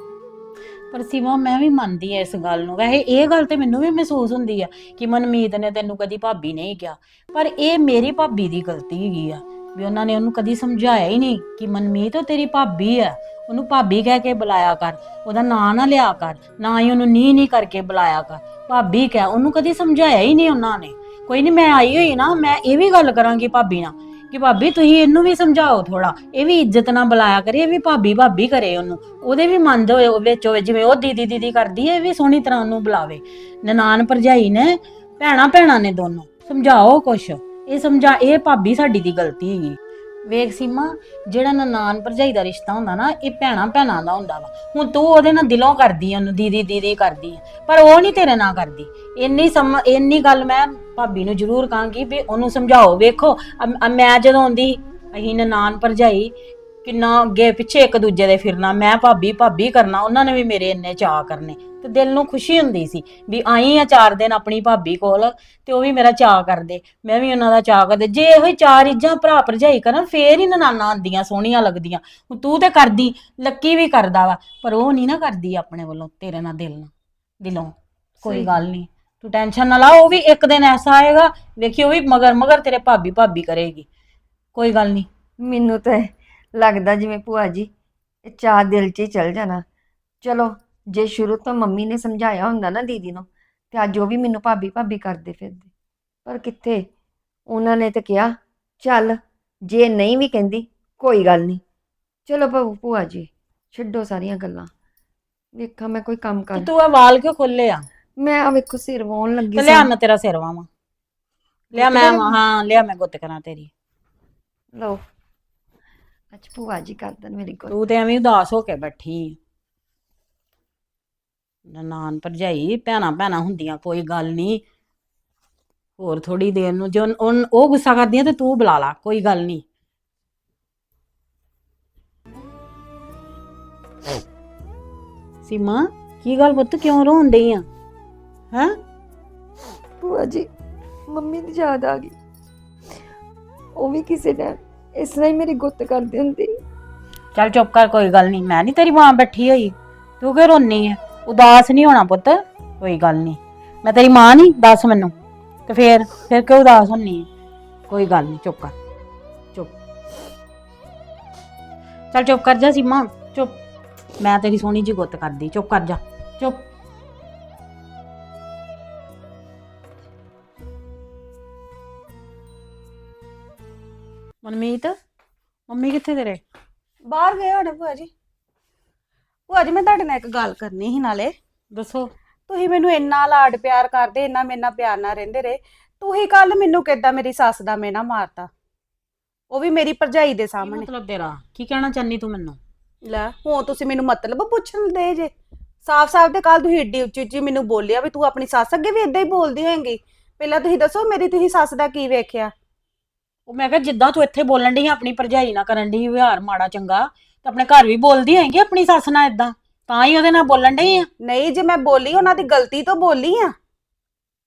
Speaker 2: ਪਰ ਸੀਮਾ, ਮੈਂ ਵੀ ਮੰਨਦੀ ਐ ਇਸ ਗੱਲ ਨੂੰ। ਵੈਸੇ ਇਹ ਗੱਲ ਤੇ ਮੈਨੂੰ ਵੀ ਮਹਿਸੂਸ ਹੁੰਦੀ ਆ ਕਿ ਮਨਮੀਤ ਨੇ ਤੈਨੂੰ ਕਦੀ ਭਾਬੀ ਨਹੀਂ ਕਿਹਾ। ਪਰ ਇਹ ਮੇਰੀ ਭਾਬੀ ਦੀ ਗਲਤੀ ਹੈਗੀ ਆ, ਵੀ ਉਹਨਾਂ ਨੇ ਉਹਨੂੰ ਕਦੀ ਸਮਝਾਇਆ ਹੀ ਨਹੀਂ ਕਿ ਮਨਮੀਤ ਉਹ ਤੇਰੀ ਭਾਬੀ ਆ। ਉਹਨੂੰ ਭਾਬੀ ਕਹਿ ਕੇ ਬੁਲਾਇਆ ਕਰ, ਉਹਦਾ ਨਾਂ ਨਾ ਲਿਆ ਕਰ, ਨਾ ਹੀ ਉਹਨੂੰ ਨੀ ਨੀ ਕਰਕੇ ਬੁਲਾਇਆ ਕਰ। ਭਾਬੀ ਕਹਿ, ਉਹਨੂੰ ਕਦੀ ਸਮਝਾਇਆ ਹੀ ਨਹੀਂ ਉਹਨਾਂ ਨੇ। ਕੋਈ ਨਹੀਂ ਮੈਂ ਆਈ ਹੋਈ ਨਾ, ਮੈਂ ਇਹ ਵੀ ਗੱਲ ਕਰਾਂਗੀ ਭਾਬੀ ਨਾਲ ਕਿ ਭਾਬੀ ਤੁਸੀਂ ਇਹਨੂੰ ਵੀ ਸਮਝਾਓ ਥੋੜਾ ਇਹ ਵੀ ਇੱਜ਼ਤ ਨਾਲ ਬੁਲਾਇਆ ਕਰੇ, ਇਹ ਵੀ ਭਾਬੀ ਭਾਬੀ ਕਰੇ ਉਹਨੂੰ। ਉਹਦੇ ਵੀ ਮਨ ਦੇ ਹੋਏ ਵਿੱਚ ਹੋਵੇ, ਜਿਵੇਂ ਉਹ ਦੀਦੀ ਦੀਦੀ ਕਰਦੀ ਹੈ, ਇਹ ਵੀ ਸੋਹਣੀ ਤਰ੍ਹਾਂ ਉਹਨੂੰ ਬੁਲਾਵੇ। ਨਨਾਨ ਭਰਜਾਈ ਨੇ, ਭੈਣਾ ਭੈਣਾ ਨੇ ਦੋਨੋਂ। ਸਮਝਾਓ ਕੁਛ। ਇਹ ਸਮਝਾ, ਇਹ ਭਾਬੀ ਸਾਡੀ ਦੀ ਗਲਤੀ ਹੈਗੀ। ਵੇਖ ਸੀਮਾ, ਜਿਹੜਾ ਨਨਾਣ ਭਰਜਾਈ ਦਾ ਰਿਸ਼ਤਾ ਹੁੰਦਾ ਨਾ, ਇਹ ਭੈਣਾ ਭੈਣਾ ਦਾ ਹੁੰਦਾ ਵਾ। ਹੁਣ ਤੂੰ ਉਹਦੇ ਨਾਲ ਦਿਲੋਂ ਕਰਦੀ ਆ, ਉਹਨੂੰ ਦੀਦੀ ਦੀਦੀ ਕਰਦੀ ਆ, ਪਰ ਉਹ ਨਹੀਂ ਤੇਰੇ ਨਾਲ ਕਰਦੀ। ਇੰਨੀ ਸਮ ਇੰਨੀ ਗੱਲ ਮੈਂ ਭਾਬੀ ਨੂੰ ਜ਼ਰੂਰ ਕਹਾਂਗੀ ਵੀ ਉਹਨੂੰ ਸਮਝਾਓ, ਵੇਖੋ। ਅਮ- ਅਮ, ਮੈਂ ਜਦੋਂ ਆਉਂਦੀ ਅਸੀਂ ਨਨਾਨ ਭਰਜਾਈ ਕਿੰਨਾ ਅੱਗੇ ਪਿੱਛੇ ਇੱਕ ਦੂਜੇ ਦੇ ਫਿਰਨਾ ਮੈਂ ਭਾਬੀ ਭਾਬੀ ਕਰਨਾ ਉਹਨਾਂ ਨੇ ਵੀ ਮੇਰੇ ਇੰਨੇ ਚਾਅ ਕਰਨੇ। ਤੇ ਦਿਲ ਨੂੰ ਖੁਸ਼ੀ ਹੁੰਦੀ ਸੀ ਵੀ ਆਈ ਆ ਚਾਰ ਦਿਨ ਆਪਣੀ ਭਾਬੀ ਕੋਲ ਤੇ ਉਹ ਵੀ ਮੇਰਾ ਚਾਅ ਕਰਦੇ। ਮੈਂ ਵੀ ਉਹਨਾਂ ਦਾ ਚਾਅ ਕਰਦੇ। ਜੇ ਇਹੋ ਹੀ ਚਾਰ ਇੱਜਾਂ ਭਰਾ ਭਰਜਾਈ ਕਰਨ ਫੇਰ ਹੀ ਨਨਾਨਾ ਆਂਦੀਆਂ ਸੋਹਣੀਆਂ ਲੱਗਦੀਆਂ। ਹੁਣ ਤੂੰ ਤੇ ਕਰਦੀ ਲੱਕੀ ਵੀ ਕਰਦਾ ਵਾ ਪਰ ਉਹ ਨਹੀਂ ਨਾ ਕਰਦੀ ਆਪਣੇ ਵੱਲੋਂ ਤੇਰੇ ਨਾਲ ਦਿਲ ਨਾਲ ਦਿਲੋਂ। ਕੋਈ ਗੱਲ ਨਹੀਂ। ਤੂੰ ਟੈਨਸ਼ਨ ਨਾ ਲਾ ਉਹ ਵੀ ਇੱਕ ਦਿਨ ਐਸਾ ਆਏਗਾ ਵੇਖੀ ਉਹ ਵੀ ਮਗਰ ਮਗਰ ਤੇਰੇ ਭਾਬੀ ਭਾਬੀ ਕਰੇਗੀ। ਕੋਈ ਗੱਲ ਨਹੀਂ।
Speaker 3: ਮੈਨੂੰ ਤਾਂ ਲੱਗਦਾ ਜਿਵੇਂ ਭੂਆ ਜੀ ਇਹ ਚਾਹ ਦਿਲ 'ਚ ਹੀ ਚਲ ਜਾਣਾ। ਚਲੋ ਜੇ ਸ਼ੁਰੂ ਤੋਂ ਮੰਮੀ ਨੇ ਸਮਝਾਇਆ ਹੁੰਦਾ ਨਾ ਦੀਦੀ ਨੂੰ ਤੇ ਅੱਜ ਉਹ ਵੀ ਮੈਨੂੰ ਭਾਬੀ ਭਾਬੀ ਕਰਦੇ ਫਿਰਦੇ। ਪਰ ਕਿੱਥੇ? ਉਹਨਾਂ ਨੇ ਤੇ ਕਿਹਾ ਚੱਲ ਜੇ ਨਹੀਂ ਵੀ ਕਹਿੰਦੀ ਕੋਈ ਗੱਲ ਨਹੀਂ। ਚਲੋ ਭੂ- ਭੂਆ ਜੀ ਛੱਡੋ ਸਾਰੀਆਂ ਗੱਲਾਂ। ਵੇਖਾਂ ਮੈਂ ਕੋਈ ਕੰਮ ਕਰ
Speaker 2: ਤੇ ਤੂੰ ਆ ਵਾਲ ਕਿਉਂ ਖੋਲੇ ਆ?
Speaker 3: ਮੈਂ ਆ ਵੇਖੋ ਸਿਰ ਵਾਉਣ ਲੱਗੀ
Speaker 2: ਤੇ
Speaker 3: ਸਾਂ।
Speaker 2: ਲਿਆ ਮੈਂ ਤੇਰਾ ਸਿਰ ਵਾਵਾਂ। ਲਿਆ ਮੈਂ ਹਾਂ ਲਿਆ ਮੈਂ ਗੁੱਤ ਕਰਾਂ ਤੇਰੀ।
Speaker 3: ਲਓ। ਅੱਛਾ ਭੂਆ ਜੀ ਕਰ ਦੇਣ ਮੇਰੀ ਕੋਲ
Speaker 2: ਤੂੰ ਤੇ ਐਵੇਂ ਉਦਾਸ ਹੋ ਕੇ ਬੈਠੀ ਨਨਾਣ ਭਰਜਾਈ ਭੈਣਾ ਭੈਣਾ ਹੁੰਦੀਆਂ ਕੋਈ ਗੱਲ ਨਹੀਂ। ਹੋਰ ਥੋੜੀ ਦੇਰ ਨੂੰ ਜੋ ਉਨ- ਉਹ ਗੁੱਸਾ ਕਰਦੀਆਂ ਤੇ ਤੂੰ ਬੁਲਾ ਲਾ ਕੋਈ ਗੱਲ ਨਹੀਂ। ਸੀਮਾ ਕੀ ਗੱਲ ਪੁੱਤ? ਕਿਉਂ ਰੋਣ ਡਈ ਆ? ਹੈ?
Speaker 3: ਭੂਆ ਜੀ ਮੰਮੀ ਦੀ ਯਾਦ ਆ ਗਈ। ਉਹ ਵੀ ਕਿਸੇ ਟਾਈਮ ਇਸ ਤਰ੍ਹਾਂ ਹੀ ਮੇਰੀ ਗੁੱਤ ਕਰਦੀ ਹੁੰਦੀ
Speaker 2: ਚੱਲ ਚੁੱਪ ਕਰ, ਕੋਈ ਗੱਲ ਨਹੀਂ। ਮੈਂ ਨਹੀਂ ਤੇਰੀ ਮਾਂ ਬੈਠੀ ਹੋਈ। ਤੂੰ ਕਿਉਂ ਰੋਨੀ ਹੈ ਉਦਾਸ ਨਹੀਂ ਹੋਣਾ ਪੁੱਤ। ਕੋਈ ਗੱਲ ਨਹੀਂ ਮੈਂ ਤੇਰੀ ਮਾਂ ਨਹੀਂ ਦੱਸ ਮੈਨੂੰ। ਤੇ ਫੇਰ ਫੇਰ ਕਿਉਂ ਉਦਾਸ ਹੁੰਨੀ ਹੈ ਕੋਈ ਗੱਲ ਨਹੀਂ ਚੁੱਪ ਕਰ। ਚੁੱਪ। ਚੱਲ ਚੁੱਪ ਕਰ ਜਾ ਸੀਮਾ। ਚੁੱਪ। ਮੈਂ ਤੇਰੀ ਸੋਹਣੀ ਜੀ ਗੁੱਤ ਕਰਦੀ। ਚੁੱਪ ਕਰ ਜਾ। ਚੁੱਪ। ਮਨਮੀਤ ਮੰਮੀ ਕਿੱਥੇ ਤੇਰੇ?
Speaker 4: ਬਾਹਰ ਗਏ ਹੋਣੇ ਭੂਆ ਜੀ। ਭੂਆ ਜੀ ਮੈਂ ਤੁਹਾਡੇ ਨਾਲ ਇੱਕ ਗੱਲ ਕਰਨੀ ਸੀ ਨਾਲੇ।
Speaker 2: ਦੱਸੋ।
Speaker 4: ਤੁਸੀਂ ਮੈਨੂੰ ਇੰਨਾ ਲਾਡ ਪਿਆਰ ਕਰਦੇ ਇੰਨਾ ਮੇਰੇ ਨਾਲ ਪਿਆਰ ਨਾਲ ਰਹਿੰਦੇ ਰਹੇ। ਤੁਸੀਂ ਕੱਲ ਮੈਨੂੰ ਕਿੱਦਾਂ ਮੇਰੀ ਸੱਸ ਦਾ ਮੇਨਾ ਮਾਰਤਾ? ਉਹ ਵੀ ਮੇਰੀ ਭਰਜਾਈ ਦੇ
Speaker 2: ਕੀ
Speaker 4: ਸਾਹਮਣੇ।
Speaker 2: ਮਤਲਬ ਤੇਰਾ? ਕੀ ਕਹਿਣਾ ਚਾਹਨੀ ਤੂੰ ਮੈਨੂੰ?
Speaker 4: ਲੈ ਹੁਣ ਤੁਸੀਂ ਮੈਨੂੰ ਮਤਲਬ ਪੁੱਛਣ ਦੇ ਜੇ। ਸਾਫ਼-ਸਾਫ਼ ਤੇ ਕੱਲ ਤੁਸੀਂ ਏਡੀ ਉੱਚੀ ਉੱਚੀ ਮੈਨੂੰ ਬੋਲਿਆ ਵੀ ਤੂੰ ਆਪਣੀ ਸੱਸ ਅੱਗੇ ਵੀ ਇਦਾਂ ਹੀ ਬੋਲਦੀ ਹੋਏਂਗੀ। ਪਹਿਲਾਂ ਤੁਸੀਂ ਦੱਸੋ ਮੇਰੀ ਤੁਸੀਂ ਸੱਸ ਦਾ ਕੀ ਵੇਖਿਆ?
Speaker 2: ਉਹ ਮੈਂ ਕਿਹਾ ਜਿੱਦਾਂ ਤੂੰ ਇੱਥੇ ਬੋਲਣ ਡਈ ਆਂ, ਆਪਣੀ ਭਰਜਾਈ ਨਾਲ ਕਰਨ ਡਈ ਵਿਹਾਰ ਮਾੜਾ ਚੰਗਾ ਤੇ ਆਪਣੇ ਘਰ ਵੀ ਬੋਲਦੀ ਹੈਗੀ ਆਪਣੀ ਸੱਸ ਨਾਲ ਇਦਾਂ ਤਾਂ ਹੀ ਉਹਦੇ ਨਾਲ ਬੋਲਣ ਡਈ ਆ।
Speaker 4: ਨਹੀਂ ਜੇ ਮੈਂ ਬੋਲੀ ਉਹਨਾਂ ਦੀ ਗਲਤੀ ਤੋਂ ਬੋਲੀ ਆ।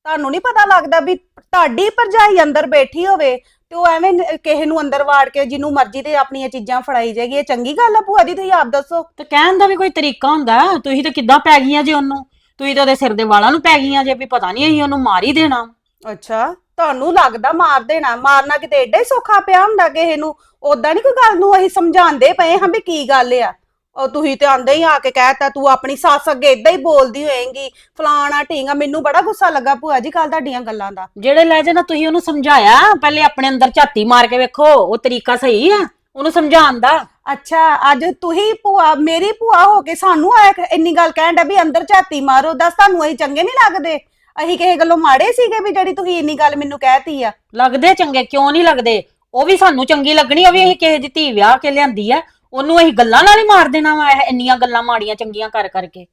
Speaker 4: ਤੁਹਾਨੂੰ ਨਹੀਂ ਪਤਾ ਲੱਗਦਾ ਵੀ ਤੁਹਾਡੀ ਭਰਜਾਈ ਅੰਦਰ ਬੈਠੀ ਹੋਵੇ ਤੇ ਉਹ ਐਵੇਂ ਨ- ਕਿਸੇ ਨੂੰ ਅੰਦਰ ਵਾੜ ਕੇ ਜਿਹਨੂੰ ਮਰਜ਼ੀ ਤੇ ਆਪਣੀਆਂ ਚੀਜ਼ਾਂ ਫੜਾਈ ਜਾਏਗੀ। ਇਹ ਚੰਗੀ ਗੱਲ ਆ ਭੂਆ ਜੀ ਤੁਸੀਂ ਆਪ ਦੱਸੋ।
Speaker 2: ਤੇ ਕਹਿਣ ਦਾ ਵੀ ਕੋਈ ਤਰੀਕਾ ਹੁੰਦਾ? ਤੁਸੀਂ ਤਾਂ ਕਿੱਦਾਂ ਪੈ ਗਈਆਂ ਜੇ ਉਹਨੂੰ? ਤੁਸੀਂ ਤਾਂ ਉਹਦੇ ਸਿਰ ਦੇ ਵਾਲਾਂ ਨੂੰ ਪੈ ਗਈਆਂ ਜੇ ਵੀ ਪਤਾ ਨਹੀਂ ਅਸੀਂ ਉਹਨੂੰ ਮਾਰ ਹੀ ਦੇਣਾ।
Speaker 4: ਅੱਛਾ। ਤੁਹਾਨੂੰ ਲੱਗਦਾ ਮਾਰ ਦੇਣਾ ਮਾਰਨਾ ਕਿਤੇ ਏਡਾ ਹੀ ਸੌਖਾ ਪਿਆ ਹੁੰਦਾ ਕਿਸੇ ਨੂੰ? ਉਦਾਂ ਨਹੀਂ ਕੋਈ ਗੱਲ ਨੂੰ ਅਸੀਂ ਸਮਝਾਉਂਦੇ ਪਏ ਹਾਂ ਵੀ ਕੀ ਗੱਲ ਆ? ਉਹ ਤੁਸੀਂ ਤੇ ਆਂਦੇ ਹੀ ਆ ਕੇ ਕਹਿਤਾ ਤੂੰ ਆਪਣੀ ਸੱਸ ਅੱਗੇ ਏਦਾਂ ਹੀ ਬੋਲਦੀ ਹੋਏਂਗੀ ਫਲਾਣਾ ਢੀਂਗਾ ਮੈਨੂੰ ਬੜਾ ਗੁੱਸਾ ਲੱਗਾ ਭੂਆ ਜੀ ਕੱਲ ਤੁਹਾਡੀਆਂ ਗੱਲਾਂ ਦਾ।
Speaker 2: ਜਿਹੜੇ ਲੈ ਨਾ ਤੁਸੀਂ ਉਹਨੂੰ ਸਮਝਾਇਆ ਪਹਿਲੇ ਆਪਣੇ ਅੰਦਰ ਝਾਤੀ ਮਾਰ ਕੇ ਵੇਖੋ ਉਹ ਤਰੀਕਾ ਸਹੀ ਆ ਉਹਨੂੰ ਸਮਝਾਉਣ ਦਾ।
Speaker 4: ਅੱਛਾ ਅੱਜ ਤੁਸੀਂ ਭੂਆ ਮੇਰੀ ਭੂਆ ਹੋ ਕੇ ਸਾਨੂੰ ਆਇਆ ਇੰਨੀ ਗੱਲ ਕਹਿਣ ਦਾ ਵੀ ਅੰਦਰ ਝਾਤੀ ਮਾਰੋ ਦੱਸ ਤੁਹਾਨੂੰ ਅਸੀਂ ਚੰਗੇ ਨਹੀਂ ਲੱਗਦੇ? ਅਸੀਂ ਕਿਸੇ ਗੱਲੋਂ ਮਾੜੇ ਸੀਗੇ ਵੀ ਜਿਹੜੀ ਤੁਸੀਂ ਇੰਨੀ ਗੱਲ ਮੈਨੂੰ ਕਹਿਤੀ ਆ।
Speaker 2: ਲੱਗਦੇ ਚੰਗੇ ਕਿਉਂ ਨਹੀਂ ਲੱਗਦੇ? ਉਹ ਵੀ ਸਾਨੂੰ ਚੰਗੀ ਲੱਗਣੀ ਉਹ ਵੀ ਅਸੀਂ ਕਿਸੇ ਦੀ ਧੀ ਵਿਆਹ ਕੇ ਲਿਆਂਦੀ ਆ। ਉਹਨੂੰ ਅਸੀਂ ਗੱਲਾਂ ਨਾਲ ਹੀ ਮਾਰ ਦੇਣਾ ਵਾ ਇਹ ਇੰਨੀਆਂ ਗੱਲਾਂ ਮਾੜੀਆਂ ਚੰਗੀਆਂ ਕਰ ਕਰਕੇ।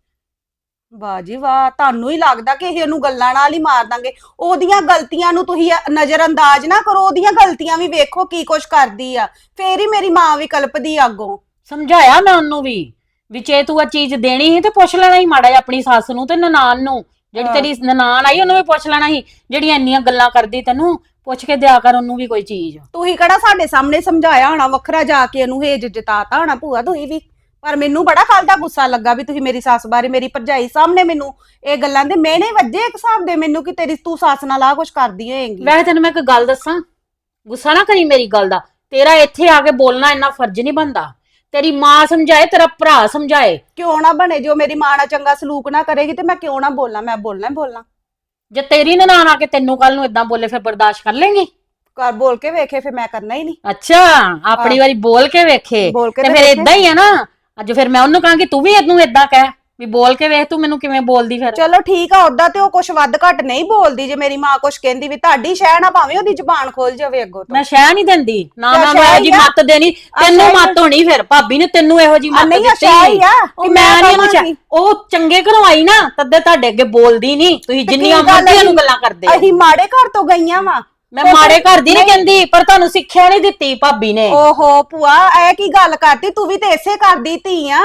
Speaker 4: ਵਾਹ ਜੀ ਵਾਹ ਤੁਹਾਨੂੰ ਹੀ ਲੱਗਦਾ ਕਿ ਇਹ ਉਹਨੂੰ ਗੱਲਾਂ ਨਾਲ ਹੀ ਮਾਰ ਦਾਂਗੇ। ਉਹਦੀਆਂ ਗਲਤੀਆਂ ਨੂੰ ਤੁਸੀਂ ਨਜ਼ਰ ਅੰਦਾਜ਼ ਨਾ ਕਰੋ ਉਹਦੀਆਂ ਗਲਤੀਆਂ ਵੀ ਵੇਖੋ ਕੀ ਕੁਛ ਕਰਦੀ ਆ। ਫੇਰ ਹੀ ਮੇਰੀ ਮਾਂ ਵੀ ਕਲਪਦੀ ਆ ਅੱਗੋਂ।
Speaker 2: ਸਮਝਾਇਆ ਮੈਂ ਉਹਨੂੰ ਵੀ ਵੀ ਜੇ ਤੂੰ ਆ ਚੀਜ਼ ਦੇਣੀ ਸੀ ਤੇ ਪੁੱਛ ਲੈਣਾ ਸੀ ਮਾੜਾ ਜਿਹਾ ਆਪਣੀ ਸੱਸ ਨੂੰ ਤੇ ਨਨਾਣ ਨੂੰ। ਜਿਹੜੀ। ਤੇਰੀ ਨਨਾਣ ਆਈ ਉਹਨੂੰ ਵੀ ਪੁੱਛ ਲੈਣਾ ਸੀ ਜਿਹੜੀਆਂ ਇੰਨੀਆਂ ਗੱਲਾਂ ਕਰਦੀ ਤੈਨੂੰ ਪੁੱਛ ਕੇ ਦਿਆ ਕਰ ਉਹਨੂੰ ਵੀ ਕੋਈ ਚੀਜ਼।
Speaker 4: ਤੁਸੀਂ ਕਿਹੜਾ ਸਾਡੇ ਸਾਹਮਣੇ ਸਮਝਾਇਆ ਹੋਣਾ ਵੱਖਰਾ ਜਾ ਕੇ ਇਹਨੂੰ ਹੇਜ ਜਤਾਤਾ ਹੋਣਾ ਭੂਆ ਤੁਸੀਂ ਵੀ। ਪਰ ਮੈਨੂੰ ਬੜਾ ਕੱਲ ਦਾ ਗੁੱਸਾ ਲੱਗਾ ਵੀ ਤੁਸੀਂ ਮੇਰੀ ਸੱਸ ਬਾਰੇ ਮੇਰੀ ਭਰਜਾਈ ਸਾਹਮਣੇ ਮੈਨੂੰ ਇਹ ਗੱਲਾਂ ਦੇ ਮਿਹਣੇ ਵੱਜੇ ਇੱਕ ਹਿਸਾਬ ਦੇ ਮੈਨੂੰ ਕਿ ਤੇਰੀ ਤੂੰ ਸੱਸ ਨਾਲ ਆ ਕੁਛ ਕਰਦੀ ਹੋਏਂਗੀ।
Speaker 2: ਵੈਸੇ ਤੈਨੂੰ ਮੈਂ ਇੱਕ ਗੱਲ ਦੱਸਾਂ ਗੁੱਸਾ ਨਾ ਕਰੀ ਮੇਰੀ ਗੱਲ ਦਾ। ਤੇਰਾ ਇੱਥੇ ਆ ਕੇ ਬੋਲਣਾ ਇੰਨਾ ਫਰਜ਼ ਨਹੀਂ ਬਣਦਾ। ਤੇਰੀ ਮਾਂ ਸਮਝਾਏ ਤੇਰਾ ਭਰਾ ਸਮਝਾਏ।
Speaker 4: ਕਿਉਂ ਨਾ ਬਣੇ? ਜੋ ਮੇਰੀ ਮਾਂ ਨਾਲ ਚੰਗਾ ਸਲੂਕ ਨਾ ਕਰੇਗੀ ਤੇ ਮੈਂ ਕਿਉਂ ਨਾ ਬੋਲਾਂ? ਮੈਂ ਬੋਲਣਾ ਹੀ ਬੋਲਣਾ
Speaker 2: ਜੇ ਤੇਰੀ ਨਨਾਣ ਆ ਕੇ ਤੈਨੂੰ ਕੱਲ ਨੂੰ ਇਦਾਂ ਬੋਲੇ ਫਿਰ ਬਰਦਾਸ਼ਤ ਕਰ ਲੇਂਗੀ?
Speaker 4: ਘਰ ਬੋਲ ਕੇ ਵੇਖੇ ਫਿਰ ਮੈਂ ਕਰਨਾ ਹੀ ਨਹੀਂ।
Speaker 2: ਅੱਛਾ ਆਪਣੀ ਵਾਰੀ ਬੋਲ ਕੇ ਵੇਖੇ।
Speaker 4: ਬੋਲ ਕੇ
Speaker 2: ਤੇ
Speaker 4: ਤਾਂ
Speaker 2: ਫਿਰ
Speaker 4: ਵੇਖੇ।
Speaker 2: ਇਦਾਂ ਹੀ ਹੈ ਨਾ ਅੱਜ ਫਿਰ ਮੈਂ ਉਹਨੂੰ ਕਹਾਂਗੀ ਤੂੰ ਵੀ ਇਹਨੂੰ ਇਦਾਂ ਕਹਿ। ਵੀ ਬੋਲ ਕੇ ਵੇਖ ਤੂੰ ਮੈਨੂੰ ਕਿਵੇਂ ਬੋਲਦੀ ਫਿਰ।
Speaker 4: ਚਲੋ ਠੀਕ ਆ ਉਦਾਂ ਤੇ ਉਹ ਕੁਛ ਵੱਧ ਘੱਟ ਨਹੀਂ ਬੋਲਦੀ ਜੇ ਮੇਰੀ ਮਾਂ ਕੁਛ ਕਹਿੰਦੀ ਵੀ ਤੁਹਾਡੀ ਸ਼ਹਿ ਨਾ ਭਾਵੇਂ ਉਹਦੀ ਜ਼ੁਬਾਨ ਖੋਲ ਜਾਵੇ ਅੱਗੋਂ ਤੋਂ।
Speaker 2: ਮੈਂ ਸ਼ਹਿ ਨਹੀਂ ਦਿੰਦੀ ਨਾ
Speaker 4: ਤੇ
Speaker 2: ਮੈਂ ਇਹੋ ਜੀ। ਮੱਤ ਦੇਣੀ ਤੈਨੂੰ ਮੱਤ ਹੋਣੀ ਫਿਰ ਭਾਬੀ ਨੇ ਤੈਨੂੰ ਇਹੋ ਜੀ ਮੱਤ
Speaker 4: ਨਹੀਂ
Speaker 2: ਦਿੱਤੀ।
Speaker 4: ਸ਼ਹਿ ਹੀ ਆ ਕਿ
Speaker 2: ਮੈਂ ਨਹੀਂ ਉਹਨੂੰ। ਸ਼ਹਿ- ਉਹ ਚੰਗੇ ਘਰੋਂ ਆਈ ਨਾ ਤਦੇ ਤੁਹਾਡੇ ਅੱਗੇ ਬੋਲਦੀ ਨਹੀਂ। ਤੁਸੀਂ ਜਿੰਨੀਆਂ ਮਰਜ਼ੀ ਉਹਨੂੰ ਗੱਲਾਂ ਕਰਦੇ ਹੋ।
Speaker 4: ਅਸੀਂ ਮਾੜੇ ਘਰ ਤੋਂ ਗਈਆਂ ਵਾ।
Speaker 2: ਮੈਂ ਮਾੜੇ ਘਰ ਦੀ ਨਹੀਂ ਕਹਿੰਦੀ ਪਰ ਤੁਹਾਨੂੰ ਸਿੱਖਿਆ ਨਹੀਂ ਦਿੱਤੀ ਭਾਬੀ ਨੇ।
Speaker 4: ਓਹੋ ਭੂਆ ਇਹ ਕੀ ਗੱਲ ਕਰਤੀ? ਤੂੰ ਵੀ ਤੇ ਇਸੇ ਕਰਦੀ ਧੀ ਆ।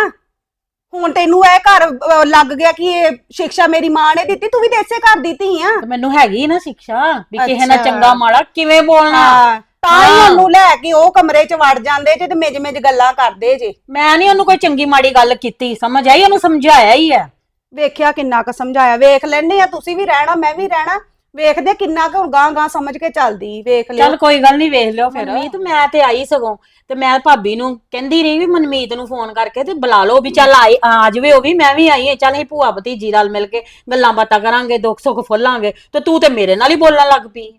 Speaker 4: ਹੁਣ ਤੈਨੂੰ ਇਹ ਘਰ ਅਹ, ਲੱਗ ਗਿਆ ਕਿ ਇਹ ਸਿੱਖਿਆ ਮੇਰੀ ਮਾਂ ਨੇ ਦਿੱਤੀ ਤੂੰ ਵੀ ਤੇ ਇਸੇ ਕਰਦੀ ਧੀ ਆ।
Speaker 2: ਤੇ ਮੈਨੂੰ ਹੈਗੀ ਨਾ ਸਿੱਖਿਆ ਵੀ ਕਿਸੇ ਨਾਲ
Speaker 4: ਅੱਛਾ।
Speaker 2: ਚੰਗਾ ਮਾੜਾ ਕਿਵੇਂ ਬੋਲਣਾ?
Speaker 4: ਹਾਂ ਤਾਂ ਹੀ
Speaker 2: ਹਾਂ।
Speaker 4: ਉਹਨੂੰ ਲੈ ਕੇ ਉਹ ਕਮਰੇ 'ਚ ਵੜ ਜਾਂਦੇ ਜੇ ਤੇ ਮਿਜ ਮਿਜ ਗੱਲਾਂ ਕਰਦੇ ਜੇ।
Speaker 2: ਮੈਂ ਨਹੀਂ ਉਹਨੂੰ ਕੋਈ ਚੰਗੀ ਮਾੜੀ ਗੱਲ ਕੀਤੀ ਸਮਝ ਆਈ? ਉਹਨੂੰ ਸਮਝਾਇਆ ਹੀ ਹੈ
Speaker 4: ਵੇਖਿਆ ਕਿੰਨਾ ਕੁ ਸਮਝਾਇਆ। ਵੇਖ ਲੈਣੇ ਆ ਤੁਸੀਂ ਵੀ ਰਹਿਣਾ ਮੈਂ ਵੀ ਰਹਿਣਾ। ਵੇਖਦੇ ਕਿੰਨਾ ਕੁ ਗਾਂ ਗਾਂ ਸਮਝ ਕੇ ਚੱਲਦੀ ਵੇਖ ਲਿਓ।
Speaker 2: ਚੱਲ ਕੋਈ ਗੱਲ ਨਹੀਂ ਵੇਖ ਲਿਓ ਫਿਰ। ਮਨਮੀਤ ਮੈਂ ਤੇ ਆਈ ਸਗੋਂ ਤੇ ਮੈਂ ਭਾਬੀ ਨੂੰ ਕਹਿੰਦੀ ਰਹੀ ਵੀ ਮਨਮੀਤ ਨੂੰ ਫੋਨ ਕਰਕੇ ਤੇ ਬੁਲਾ ਲਓ ਵੀ ਚੱਲ ਆਈ ਆ ਜਾਵੇ ਉਹ ਵੀ ਮੈਂ ਵੀ ਆਈ ਹਾਂ ਚੱਲ ਅਸੀਂ ਭੂਆ ਭਤੀਜੀ ਨਾਲ ਮਿਲ ਕੇ ਗੱਲਾਂ ਬਾਤਾਂ ਕਰਾਂਗੇ ਦੁੱਖ ਸੁੱਖ ਫੁੱਲਾਂਗੇ ਤੇ ਤੂੰ ਤੇ ਮੇਰੇ ਨਾਲ ਹੀ ਬੋਲਣ ਲੱਗ ਪਈ।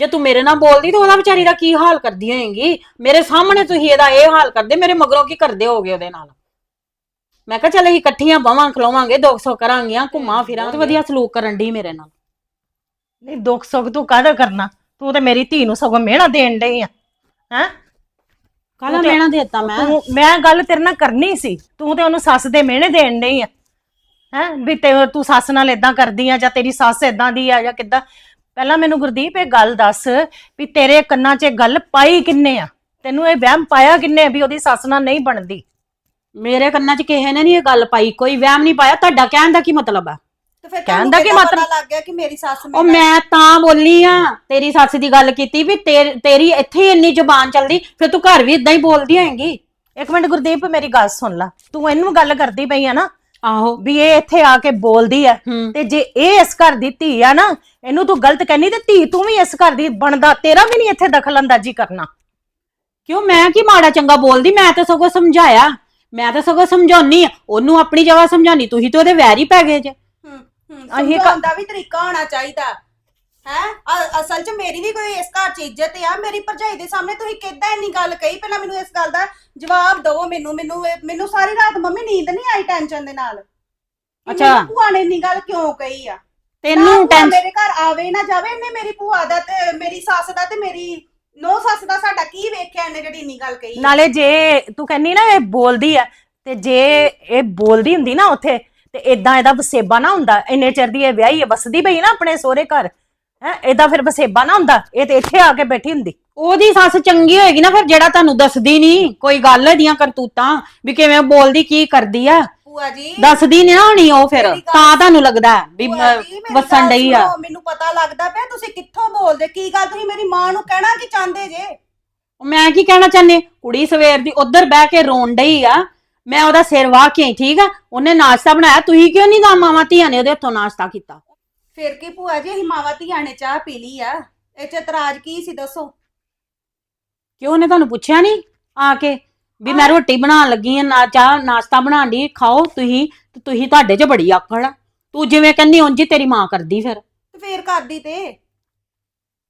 Speaker 2: ਜੇ ਤੂੰ ਮੇਰੇ ਨਾਲ ਬੋਲਦੀ ਤਾਂ ਉਹਦਾ ਵਿਚਾਰੀ ਦਾ ਕੀ ਹਾਲ ਕਰਦੀ ਹੋਏਗੀ? ਮੇਰੇ ਸਾਹਮਣੇ ਤੁਸੀਂ ਇਹਦਾ ਇਹ ਹਾਲ ਕਰਦੇ ਮੇਰੇ ਮਗਰੋਂ ਕੀ ਕਰਦੇ ਹੋਗੇ ਉਹਦੇ ਨਾਲ? ਮੈਂ ਕਿਹਾ ਚੱਲ ਅਸੀਂ ਇਕੱਠੀਆਂ ਬਾਵਾਂ ਖਲੋਵਾਂਗੇ ਦੁੱਖ ਸੁੱਖ ਕਰਾਂਗੀਆਂ ਘੁੰਮਾਂ ਫਿਰਾਂ ਤੇ ਵਧੀਆ ਸਲੂਕ ਕਰਨ ਦੀ ਮੇਰੇ ਨਾਲ।
Speaker 1: ਨਹੀਂ ਦੁੱਖ ਸੁੱਖ ਤੂੰ ਕਾਹਦਾ ਕਰਨਾ? ਤੂੰ ਤੇ ਮੇਰੀ ਧੀ ਨੂੰ ਸਗੋਂ ਮਿਹਣਾ ਦੇਣ ਡਈ ਆ। ਹੈ?
Speaker 2: ਕਾਹਦਾ ਲੈਣਾ ਦੇਤਾ ਮੈਂ?
Speaker 1: ਤੂੰ ਮੈਂ ਗੱਲ ਤੇਰੇ ਨਾਲ ਕਰਨੀ ਸੀ। ਤੂੰ ਤੇ ਉਹਨੂੰ ਸੱਸ ਦੇ ਮਿਹਣੇ ਦੇਣ ਡਈ ਆ। ਹੈ? ਵੀ ਤੇ ਤੂੰ ਸੱਸ ਨਾਲ ਇਦਾਂ ਕਰਦੀ ਆ ਜਾਂ ਤੇਰੀ ਸੱਸ ਇਦਾਂ ਦੀ ਆ ਜਾਂ ਕਿੱਦਾਂ? ਪਹਿਲਾਂ ਮੈਨੂੰ ਗੁਰਦੀਪ ਇਹ ਗੱਲ ਦੱਸ ਵੀ ਤੇਰੇ ਕੰਨਾਂ 'ਚ ਇਹ ਗੱਲ ਪਾਈ ਕਿੰਨੇ ਆ? ਤੈਨੂੰ ਇਹ ਵਹਿਮ ਪਾਇਆ ਕਿੰਨੇ ਵੀ ਉਹਦੀ ਸੱਸ ਨਾਲ ਨਹੀਂ ਬਣਦੀ?
Speaker 2: ਮੇਰੇ ਕੰਨਾਂ 'ਚ ਕਿਸੇ ਨੇ ਨਹੀਂ ਇਹ ਗੱਲ ਪਾਈ। ਕੋਈ ਵਹਿਮ ਨਹੀਂ ਪਾਇਆ। ਤੁਹਾਡਾ ਕਹਿਣ ਦਾ ਕੀ ਮਤਲਬ ਆ?
Speaker 4: ਤੇ ਫਿਰ
Speaker 1: ਕਹਿਣ ਦਾ ਕੀ ਮਤਲਬ?
Speaker 4: ਲੱਗ ਗਿਆ ਕਿ ਮੇਰੀ ਸੱਸ
Speaker 2: ਉਹ ਮੈਂ ਤਾਂ ਬੋਲੀ ਆ ਤੇਰੀ ਸੱਸ ਦੀ ਗੱਲ ਕੀਤੀ ਵੀ ਤੇਰ- ਇੱਥੇ ਹੀ ਇੰਨੀ ਜ਼ੁਬਾਨ ਚੱਲਦੀ ਫਿਰ ਤੂੰ ਘਰ ਵੀ ਇਦਾਂ ਹੀ ਬੋਲਦੀ ਹੋਏਂਗੀ?
Speaker 1: ਇੱਕ ਮਿੰਟ ਗੁਰਦੀਪ ਮੇਰੀ ਗੱਲ ਸੁਣ ਲੈ। ਤੂੰ ਇਹਨੂੰ ਗੱਲ ਕਰਦੀ ਪਈ ਆ ਨਾ
Speaker 2: ਆਹੋ।
Speaker 1: ਵੀ ਇਹ ਇੱਥੇ ਆ ਕੇ ਬੋਲਦੀ ਆ। ਤੇ ਜੇ ਇਹ ਇਸ ਘਰ ਦੀ ਧੀ ਆ ਨਾ ਇਹਨੂੰ ਤੂੰ ਗਲਤ ਕਹਿੰਦੀ ਤੇ ਧੀ ਤੂੰ ਵੀ ਇਸ ਘਰ ਦੀ ਬਣਦਾ ਤੇਰਾ ਵੀ ਨਹੀਂ ਇੱਥੇ ਦਖਲ ਅੰਦਾਜ਼ੀ ਕਰਨਾ।
Speaker 2: ਕਿਉਂ ਮੈਂ ਕੀ ਮਾੜਾ ਚੰਗਾ ਬੋਲਦੀ? ਮੈਂ ਤਾਂ ਸਗੋਂ ਸਮਝਾਇਆ। ਮੈਂ ਤਾਂ ਸਗੋਂ ਸਮਝਾਉਣੀ ਆ। ਉਹਨੂੰ ਆਪਣੀ ਜਗ੍ਹਾ ਸਮਝਾਣੀ ਤੁਸੀਂ ਤੇ ਉਹਦੇ ਵੈਰ ਹੀ ਪੈ ਗਏ ਜੇ।
Speaker 1: ਅਸੀਂ
Speaker 4: ਸਮਝਾਉਣ ਦਾ ਵੀ ਤਰੀਕਾ ਹੋਣਾ ਚਾਹੀਦਾ। ਹੈ? ਅਸਲ 'ਚ ਮੇਰੀ ਵੀ ਕੋਈ ਇਸ ਘਰ 'ਚ ਇੱਜ਼ਤ ਆ ਮੇਰੀ ਭਰਜਾਈ ਦੇ ਸਾਹਮਣੇ ਤੁਸੀਂ ਕਿੱਦਾਂ ਇੰਨੀ ਗੱਲ ਕਹੀ? ਪਹਿਲਾਂ ਮੈਨੂੰ ਇਸ ਗੱਲ ਦਾ ਜਵਾਬ ਦਿਓ ਮੈਨੂੰ ਮੈਨੂੰ ਇਹ- ਮੈਨੂੰ ਸਾਰੀ ਰਾਤ ਮੰਮੀ ਨੀਂਦ ਨਹੀਂ ਆਈ ਟੈਨਸ਼ਨ ਦੇ ਨਾਲ।
Speaker 2: ਅੱਛਾ।
Speaker 4: ਭੂਆ ਨੇ ਇੰਨੀ ਗੱਲ ਕਿਉਂ ਕਹੀ ਆ? ਨਾ
Speaker 2: ਤੈਨੂੰ
Speaker 4: ਭੂਆ
Speaker 2: ਟੈਨਸ਼ਨ
Speaker 4: ਮੇਰੇ ਘਰ ਆਵੇ ਨਾ ਜਾਵੇ ਇਹਨੇ ਮੇਰੀ ਭੂਆ ਦਾ ਤੇ ਮੇਰੀ ਸੱਸ ਦਾ ਤੇ ਮੇਰੀ ਨੋ ਸੱਸ ਦਾ ਸਾਡਾ ਕੀ ਵੇਖਿਆ ਇਹਨੇ ਜਿਹੜੀ ਇੰਨੀ ਗੱਲ ਕਹੀ ਆ?
Speaker 1: ਨਾਲੇ ਜੇ ਤੂੰ ਕਹਿੰਨੀ ਨਾ ਇਹ ਬੋਲਦੀ ਆ ਤੇ ਜੇ ਇਹ ਬੋਲਦੀ ਹੁੰਦੀ ਨਾ ਉੱਥੇ ਤੇ ਇਦਾਂ ਇਹਦਾ ਵਸੇਬਾ ਨਾ ਹੁੰਦਾ ਇੰਨੇ ਚਿਰ ਦੀ ਇਹ ਵਿਆਹੀ ਹੈ ਵਸਦੀ ਪਈ ਨਾ ਆਪਣੇ ਸਹੁਰੇ ਘਰ ਹੈ ਇਹਦਾ ਫਿਰ ਵਸੇਬਾ ਨਾ ਹੁੰਦਾ ਇਹ ਤੇ ਇੱਥੇ ਆ ਕੇ ਬੈਠੀ ਹੁੰਦੀ।
Speaker 2: ਉਹਦੀ ਸੱਸ ਚੰਗੀ ਹੋਏਗੀ ਨਾ ਫਿਰ ਜਿਹੜਾ ਤੁਹਾਨੂੰ ਦੱਸਦੀ ਨਹੀਂ ਕੋਈ ਗੱਲ ਦੀਆਂ ਕਰਤੂਤਾਂ ਵੀ ਕਿਵੇਂ ਬੋਲਦੀ ਕੀ ਕਰਦੀ ਆ।
Speaker 4: ਭੂਆ ਜੀ
Speaker 2: ਦੱਸਦੀ ਨਹੀਂ ਨਾ ਹੋਣੀ ਉਹ ਫਿਰ
Speaker 4: ਮੇਰੀ ਗੱਲ-
Speaker 2: ਤਾਂ ਤੁਹਾਨੂੰ ਲੱਗਦਾ ਹੈ ਵੀ
Speaker 4: ਭੂਆ ਜੀ, ਮੇਰੀ
Speaker 2: ਵਸਣ
Speaker 4: ਗੱਲ
Speaker 2: ਡਈ ਆ।
Speaker 4: ਸੁਣੋ, ਮੈਨੂੰ ਪਤਾ ਲੱਗਦਾ ਪਿਆ ਤੁਸੀਂ ਕਿੱਥੋਂ ਬੋਲਦੇ ਕੀ ਗੱਲ ਤੁਸੀਂ ਮੇਰੀ ਮਾਂ ਨੂੰ ਕਹਿਣਾ ਕੀ ਚਾਹੁੰਦੇ ਜੇ?
Speaker 2: ਮੈਂ ਕੀ ਕਹਿਣਾ ਚਾਹੁੰਦੀ ਕੁੜੀ ਸਵੇਰ ਦੀ ਉੱਧਰ ਬਹਿ ਕੇ ਰੋਣ ਡਈ ਆ ਮੈਂ ਉਹਦਾ ਸਿਰ ਵਾਹ ਕੇ ਆਈ, ਠੀਕ ਆ? ਉਹਨੇ ਨਾਸ਼ਤਾ ਬਣਾਇਆ ਤੁਸੀਂ ਕਿਉਂ ਨਹੀਂ ਦਾ ਮਾਵਾਂ ਧੀਆਂ ਨੇ ਉਹਦੇ ਹੱਥੋਂ ਨਾਸ਼ਤਾ ਕੀਤਾ?
Speaker 4: ਫਿਰ ਕੀ ਭੂਆ ਜੀ ਅਸੀਂ ਮਾਵਾਂ ਧੀਆਂ ਨੇ ਚਾਹ ਪੀ ਲਈ ਆ। ਇਹ ਚ ਇਤਰਾਜ਼ ਕੀ ਸੀ ਦੱਸੋ?
Speaker 2: ਕਿਉਂ ਉਹਨੇ ਤੁਹਾਨੂੰ ਪੁੱਛਿਆ ਨਹੀਂ ਆ ਕੇ? ਵੀ ਮੈਂ ਰੋਟੀ ਬਣਾਉਣ ਲੱਗੀ ਆ ਨਾ ਚਾਹ ਨਾਸ਼ਤਾ ਬਣਾਉਣ ਦੀ ਖਾਓ ਤੁਸੀਂ ਤੇ ਤੁਸੀਂ ਤੁਹਾਡੇ 'ਚ ਬੜੀ ਆਕੜ ਆ। ਤੂੰ ਜਿਵੇਂ ਕਹਿੰਦੀ ਉਂਝ ਹੀ ਤੇਰੀ ਮਾਂ ਕਰਦੀ ਫਿਰ।
Speaker 4: ਤੇ ਫੇਰ ਕਰਦੀ ਤੇ।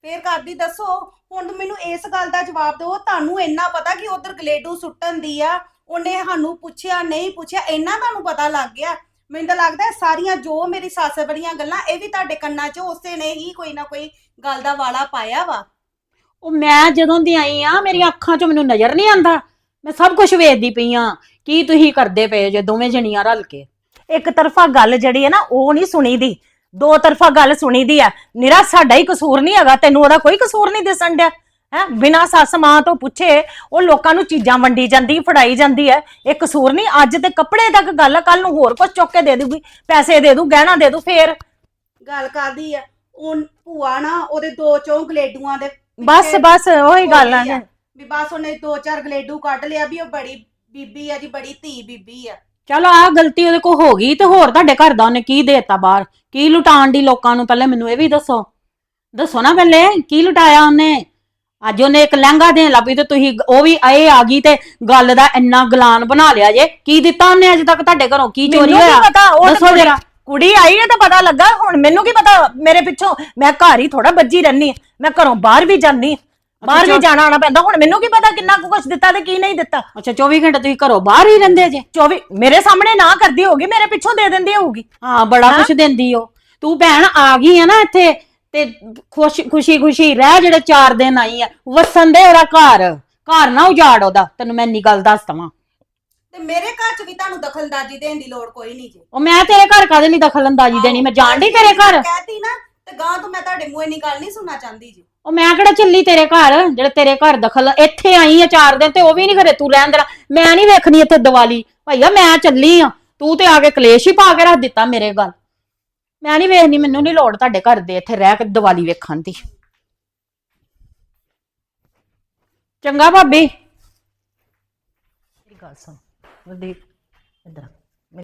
Speaker 4: ਫੇਰ ਕਰਦੀ ਦੱਸੋ। ਹੁਣ ਮੈਨੂੰ ਇਸ ਗੱਲ ਦਾ ਜਵਾਬ ਦਿਓ ਤੁਹਾਨੂੰ ਇੰਨਾ ਪਤਾ ਕਿ ਉਧਰ ਗਲੇਡੂ ਸੁੱਟਣ ਦੀ ਆ ਉਹਨੇ ਸਾਨੂੰ ਪੁੱਛਿਆ ਨਹੀਂ ਪੁੱਛਿਆ ਇੰਨਾ ਤੁਹਾਨੂੰ ਪਤਾ ਲੱਗ ਗਿਆ। ਮੈਨੂੰ ਤਾਂ ਲੱਗਦਾ ਹੈ ਸਾਰੀਆਂ ਜੋ ਮੇਰੀ ਸੱਸ ਬੜੀਆਂ ਗੱਲਾਂ ਇਹ ਵੀ ਤੁਹਾਡੇ ਕੰਨਾਂ 'ਚ ਉਸੇ ਨੇ ਹੀ ਕੋਈ ਨਾ ਕੋਈ ਗੱਲ ਦਾ ਵਾਲਾ ਪਾਇਆ ਵਾ।
Speaker 2: ਉਹ ਮੈਂ ਜਦੋਂ ਦੀ ਆਈ ਆ ਮੇਰੀਆਂ ਅੱਖਾਂ 'ਚ ਮੈਨੂੰ ਨਜ਼ਰ ਨਹੀਂ ਆਂਦਾ ਮੈਂ ਸਭ ਕੁਝ ਵੇਖਦੀ ਪਈ ਆ ਕੀ ਤੁਸੀਂ ਕਰਦੇ ਪਏ ਜੇ ਦੋਵੇਂ ਜਣੀਆਂ ਰਲ ਕੇ?
Speaker 1: ਇੱਕ ਤਰਫਾ ਗੱਲ ਜਿਹੜੀ ਹੈ ਨਾ ਉਹ ਨਹੀਂ ਸੁਣੀਦੀ। ਦੋ ਤਰਫਾ ਗੱਲ ਸੁਣੀਦੀ ਆ। ਨਿਰਾ ਸਾਡਾ ਹੀ ਕਸੂਰ ਨਹੀਂ ਹੈਗਾ ਤੈਨੂੰ ਉਹਦਾ ਕੋਈ ਕਸੂਰ ਨਹੀਂ ਦਿਸਣ ਡਿਆ। ਹੈ? ਬਿਨਾ ਸੱਸ ਮਾਂ ਤੋਂ ਪੁੱਛੇ ਉਹ ਲੋਕਾਂ ਨੂੰ ਚੀਜ਼ਾਂ ਵੰਡੀ ਜਾਂਦੀ ਫੜਾਈ ਜਾਂਦੀ ਹੈ। ਇਹ ਕਸੂਰ ਨਹੀਂ ਅੱਜ ਤੇ ਕੱਪੜੇ ਤੱਕ ਗੱਲ ਕੱਲ ਨੂੰ ਹੋਰ ਕੁਝ ਚੁੱਕ ਕੇ ਦੇ ਦੂਗੀ। ਪੈਸੇ ਦੇ ਦੂ ਗਹਿਣਾ ਦੇ ਦੂ ਫੇਰ।
Speaker 4: ਗੱਲ ਕਰਦੀ ਆ? ਉਹ ਭੂਆ ਨਾ ਉਹਦੇ ਦੋ ਚੋਂ ਗਲੇਡੂਆਂ ਦੇ
Speaker 1: ਬਸ
Speaker 4: ਪਿੱਛੇ
Speaker 1: ਬਸ ਉਹੀ ਗੱਲ ਆ
Speaker 4: ਆ। ਵੀ ਬਸ ਉਹਨੇ ਦੋ ਚਾਰ ਗਲੇਡੂ ਕੱਢ ਲਿਆ ਵੀ ਉਹ ਬੜੀ ਬੀਬੀ ਆ ਜੀ ਬੜੀ ਧੀ ਬੀਬੀ ਆ।
Speaker 2: ਚਲੋ ਆਹ ਗਲਤੀ ਉਹਦੇ ਕੋ ਹੋ ਗਈ ਤੇ ਹੋਰ ਤੁਹਾਡੇ ਘਰ ਦਾ ਉਹਨੇ ਕੀ ਦੇਤਾ ਬਾਹਰ? ਕੀ ਲੁਟਾਉਣ ਦੀ ਲੋਕਾਂ ਨੂੰ? ਪਹਿਲੇ ਮੈਨੂੰ ਇਹ ਵੀ ਦੱਸੋ। ਦੱਸੋ ਨਾ ਪਹਿਲੇ ਕੀ ਲੁਟਾਇਆ ਉਹਨੇ? ਅੱਜ ਉਹਨੇ ਇੱਕ ਲਹਿੰਗਾ ਦੇਣ ਲੱਗੀ ਤੇ ਤੁਸੀਂ ਉਹ ਵੀ ਇਹ ਆ ਗਈ ਤੇ ਗੱਲ ਦਾ ਇੰਨਾ ਗਲਾਨ ਬਣਾ ਲਿਆ ਜੇ। ਕੀ ਦਿੱਤਾ ਉਹਨੇ ਅੱਜ ਤੱਕ ਤੁਹਾਡੇ ਘਰੋਂ? ਕੀ ਚੋਰੀ
Speaker 1: ਮੈਨੂੰ
Speaker 2: ਹੋਇਆ?
Speaker 1: ਕੀ ਪਤਾ? ਉਹ
Speaker 2: ਦੱਸੋ ਜਰਾ।
Speaker 1: ਕੁੜੀ ਆਈ ਹੈ ਤਾਂ ਪਤਾ ਲੱਗਾ। ਹੁਣ ਮੈਨੂੰ ਕੀ ਪਤਾ? ਮੇਰੇ ਪਿੱਛੋਂ ਮੈਂ ਘਰ ਹੀ ਥੋੜਾ ਬੱਜੀ ਰਹਿਨੀ ਆਂ। ਮੈਂ ਘਰੋਂ ਬਾਹਰ ਵੀ ਜਾਂਦੀ। ਬਾਹਰ ਵੀ। ਜਾਣਾ ਆਣਾ ਪੈਂਦਾ। ਹੁਣ ਮੈਨੂੰ ਕੀ ਪਤਾ ਕਿੰਨਾ ਕੁ ਕੁਝ ਦਿੱਤਾ ਤੇ ਕੀ ਨਹੀਂ ਦਿੱਤਾ?
Speaker 2: ਅੱਛਾ 24 ਘੰਟੇ ਤੁਸੀਂ ਘਰੋਂ ਬਾਹਰ ਹੀ ਰਹਿੰਦੇ ਜੇ?
Speaker 1: 24 ਮੇਰੇ ਸਾਹਮਣੇ ਨਾ ਕਰਦੀ ਹੋਗੀ ਮੇਰੇ ਪਿੱਛੋਂ ਦੇ ਦਿੰਦੀ ਹੋਊਗੀ।
Speaker 2: ਹਾਂ ਬੜਾ
Speaker 1: ਹਾਂ।
Speaker 2: ਕੁਛ ਦਿੰਦੀ ਉਹ। ਤੂੰ ਭੈਣ ਆ ਗਈ ਆ ਨਾ ਇੱਥੇ। ਤੇ ਖੁਸ਼ ਖੁਸ਼ੀ ਖੁਸ਼ੀ ਰਹਿ ਜਿਹੜੇ ਚਾਰ ਦਿਨ ਆਈ ਆ। ਵਸਣ ਦੇ ਉਹਦਾ ਘਰ। ਘਰ ਨਾ ਉਜਾੜ ਉਹਦਾ। ਤੈਨੂੰ ਮੈਂ ਇੰਨੀ ਗੱਲ ਦੱਸ ਦਵਾਂ।
Speaker 4: ਤੇ ਮੇਰੇ ਘਰ ਚ ਵੀ ਤੁਹਾਨੂੰ ਦਖਲਅੰਦਾਜ਼ੀ ਦੇਣ ਦੀ ਲੋੜ ਕੋਈ ਨਹੀਂ ਜੀ।
Speaker 2: ਉਹ ਮੈਂ ਤੇਰੇ ਘਰ ਕਦੇ ਨਹੀਂ ਦਖਲਅੰਦਾਜ਼ੀ ਦੇਣੀ? ਮੈਂ ਜਾਣ ਡਈ ਤੇਰੇ ਘਰ।
Speaker 4: ਕਹਿਤੀ ਨਾ ਤੇ ਗਾਂ ਤੋਂ ਮੈਂ ਤੁਹਾਡੇ ਮੂੰਹ ਇੰਨੀ ਗੱਲ ਨਹੀਂ ਸੁਣਾ ਚਾਹੁੰਦੀ ਜੀ।
Speaker 2: ਉਹ ਮੈਂ ਕਿਹੜਾ ਚੱਲੀ ਤੇਰੇ ਘਰ? ਜਿਹੜੇ ਤੇਰੇ ਘਰ ਦਖਲ ਇੱਥੇ ਆਈ ਆ ਚਾਰ ਦਿਨ ਤੇ ਉਹ ਵੀ ਨਹੀਂ ਘਰੇ ਤੂੰ ਰਹਿਣ ਦੇਣਾ। ਮੈਂ ਨਹੀਂ ਵੇਖਣੀ ਇੱਥੇ ਦੀਵਾਲੀ। ਭਈਆ ਮੈਂ ਚੱਲੀ ਆ। ਤੂੰ ਤੇ ਆ ਕੇ ਕਲੇਸ਼ ਹੀ ਪਾ ਕੇ ਰੱਖ ਦਿੱਤਾ ਮੇਰੇ ਗੱਲ। ਮੈਂ ਨਹੀਂ ਵੇਖਣੀ ਮੈਨੂੰ ਨਹੀਂ ਲੋੜ ਤੁਹਾਡੇ ਘਰ ਦੇ ਇੱਥੇ ਰਹਿ ਕੇ ਦੀਵਾਲੀ ਵੇਖਣ ਦੀ। ਚੰਗਾ ਭਾਬੀ।
Speaker 1: ਗੱਲ ਸੁਣ ਵਰਦੀਪ ਇੱਧਰ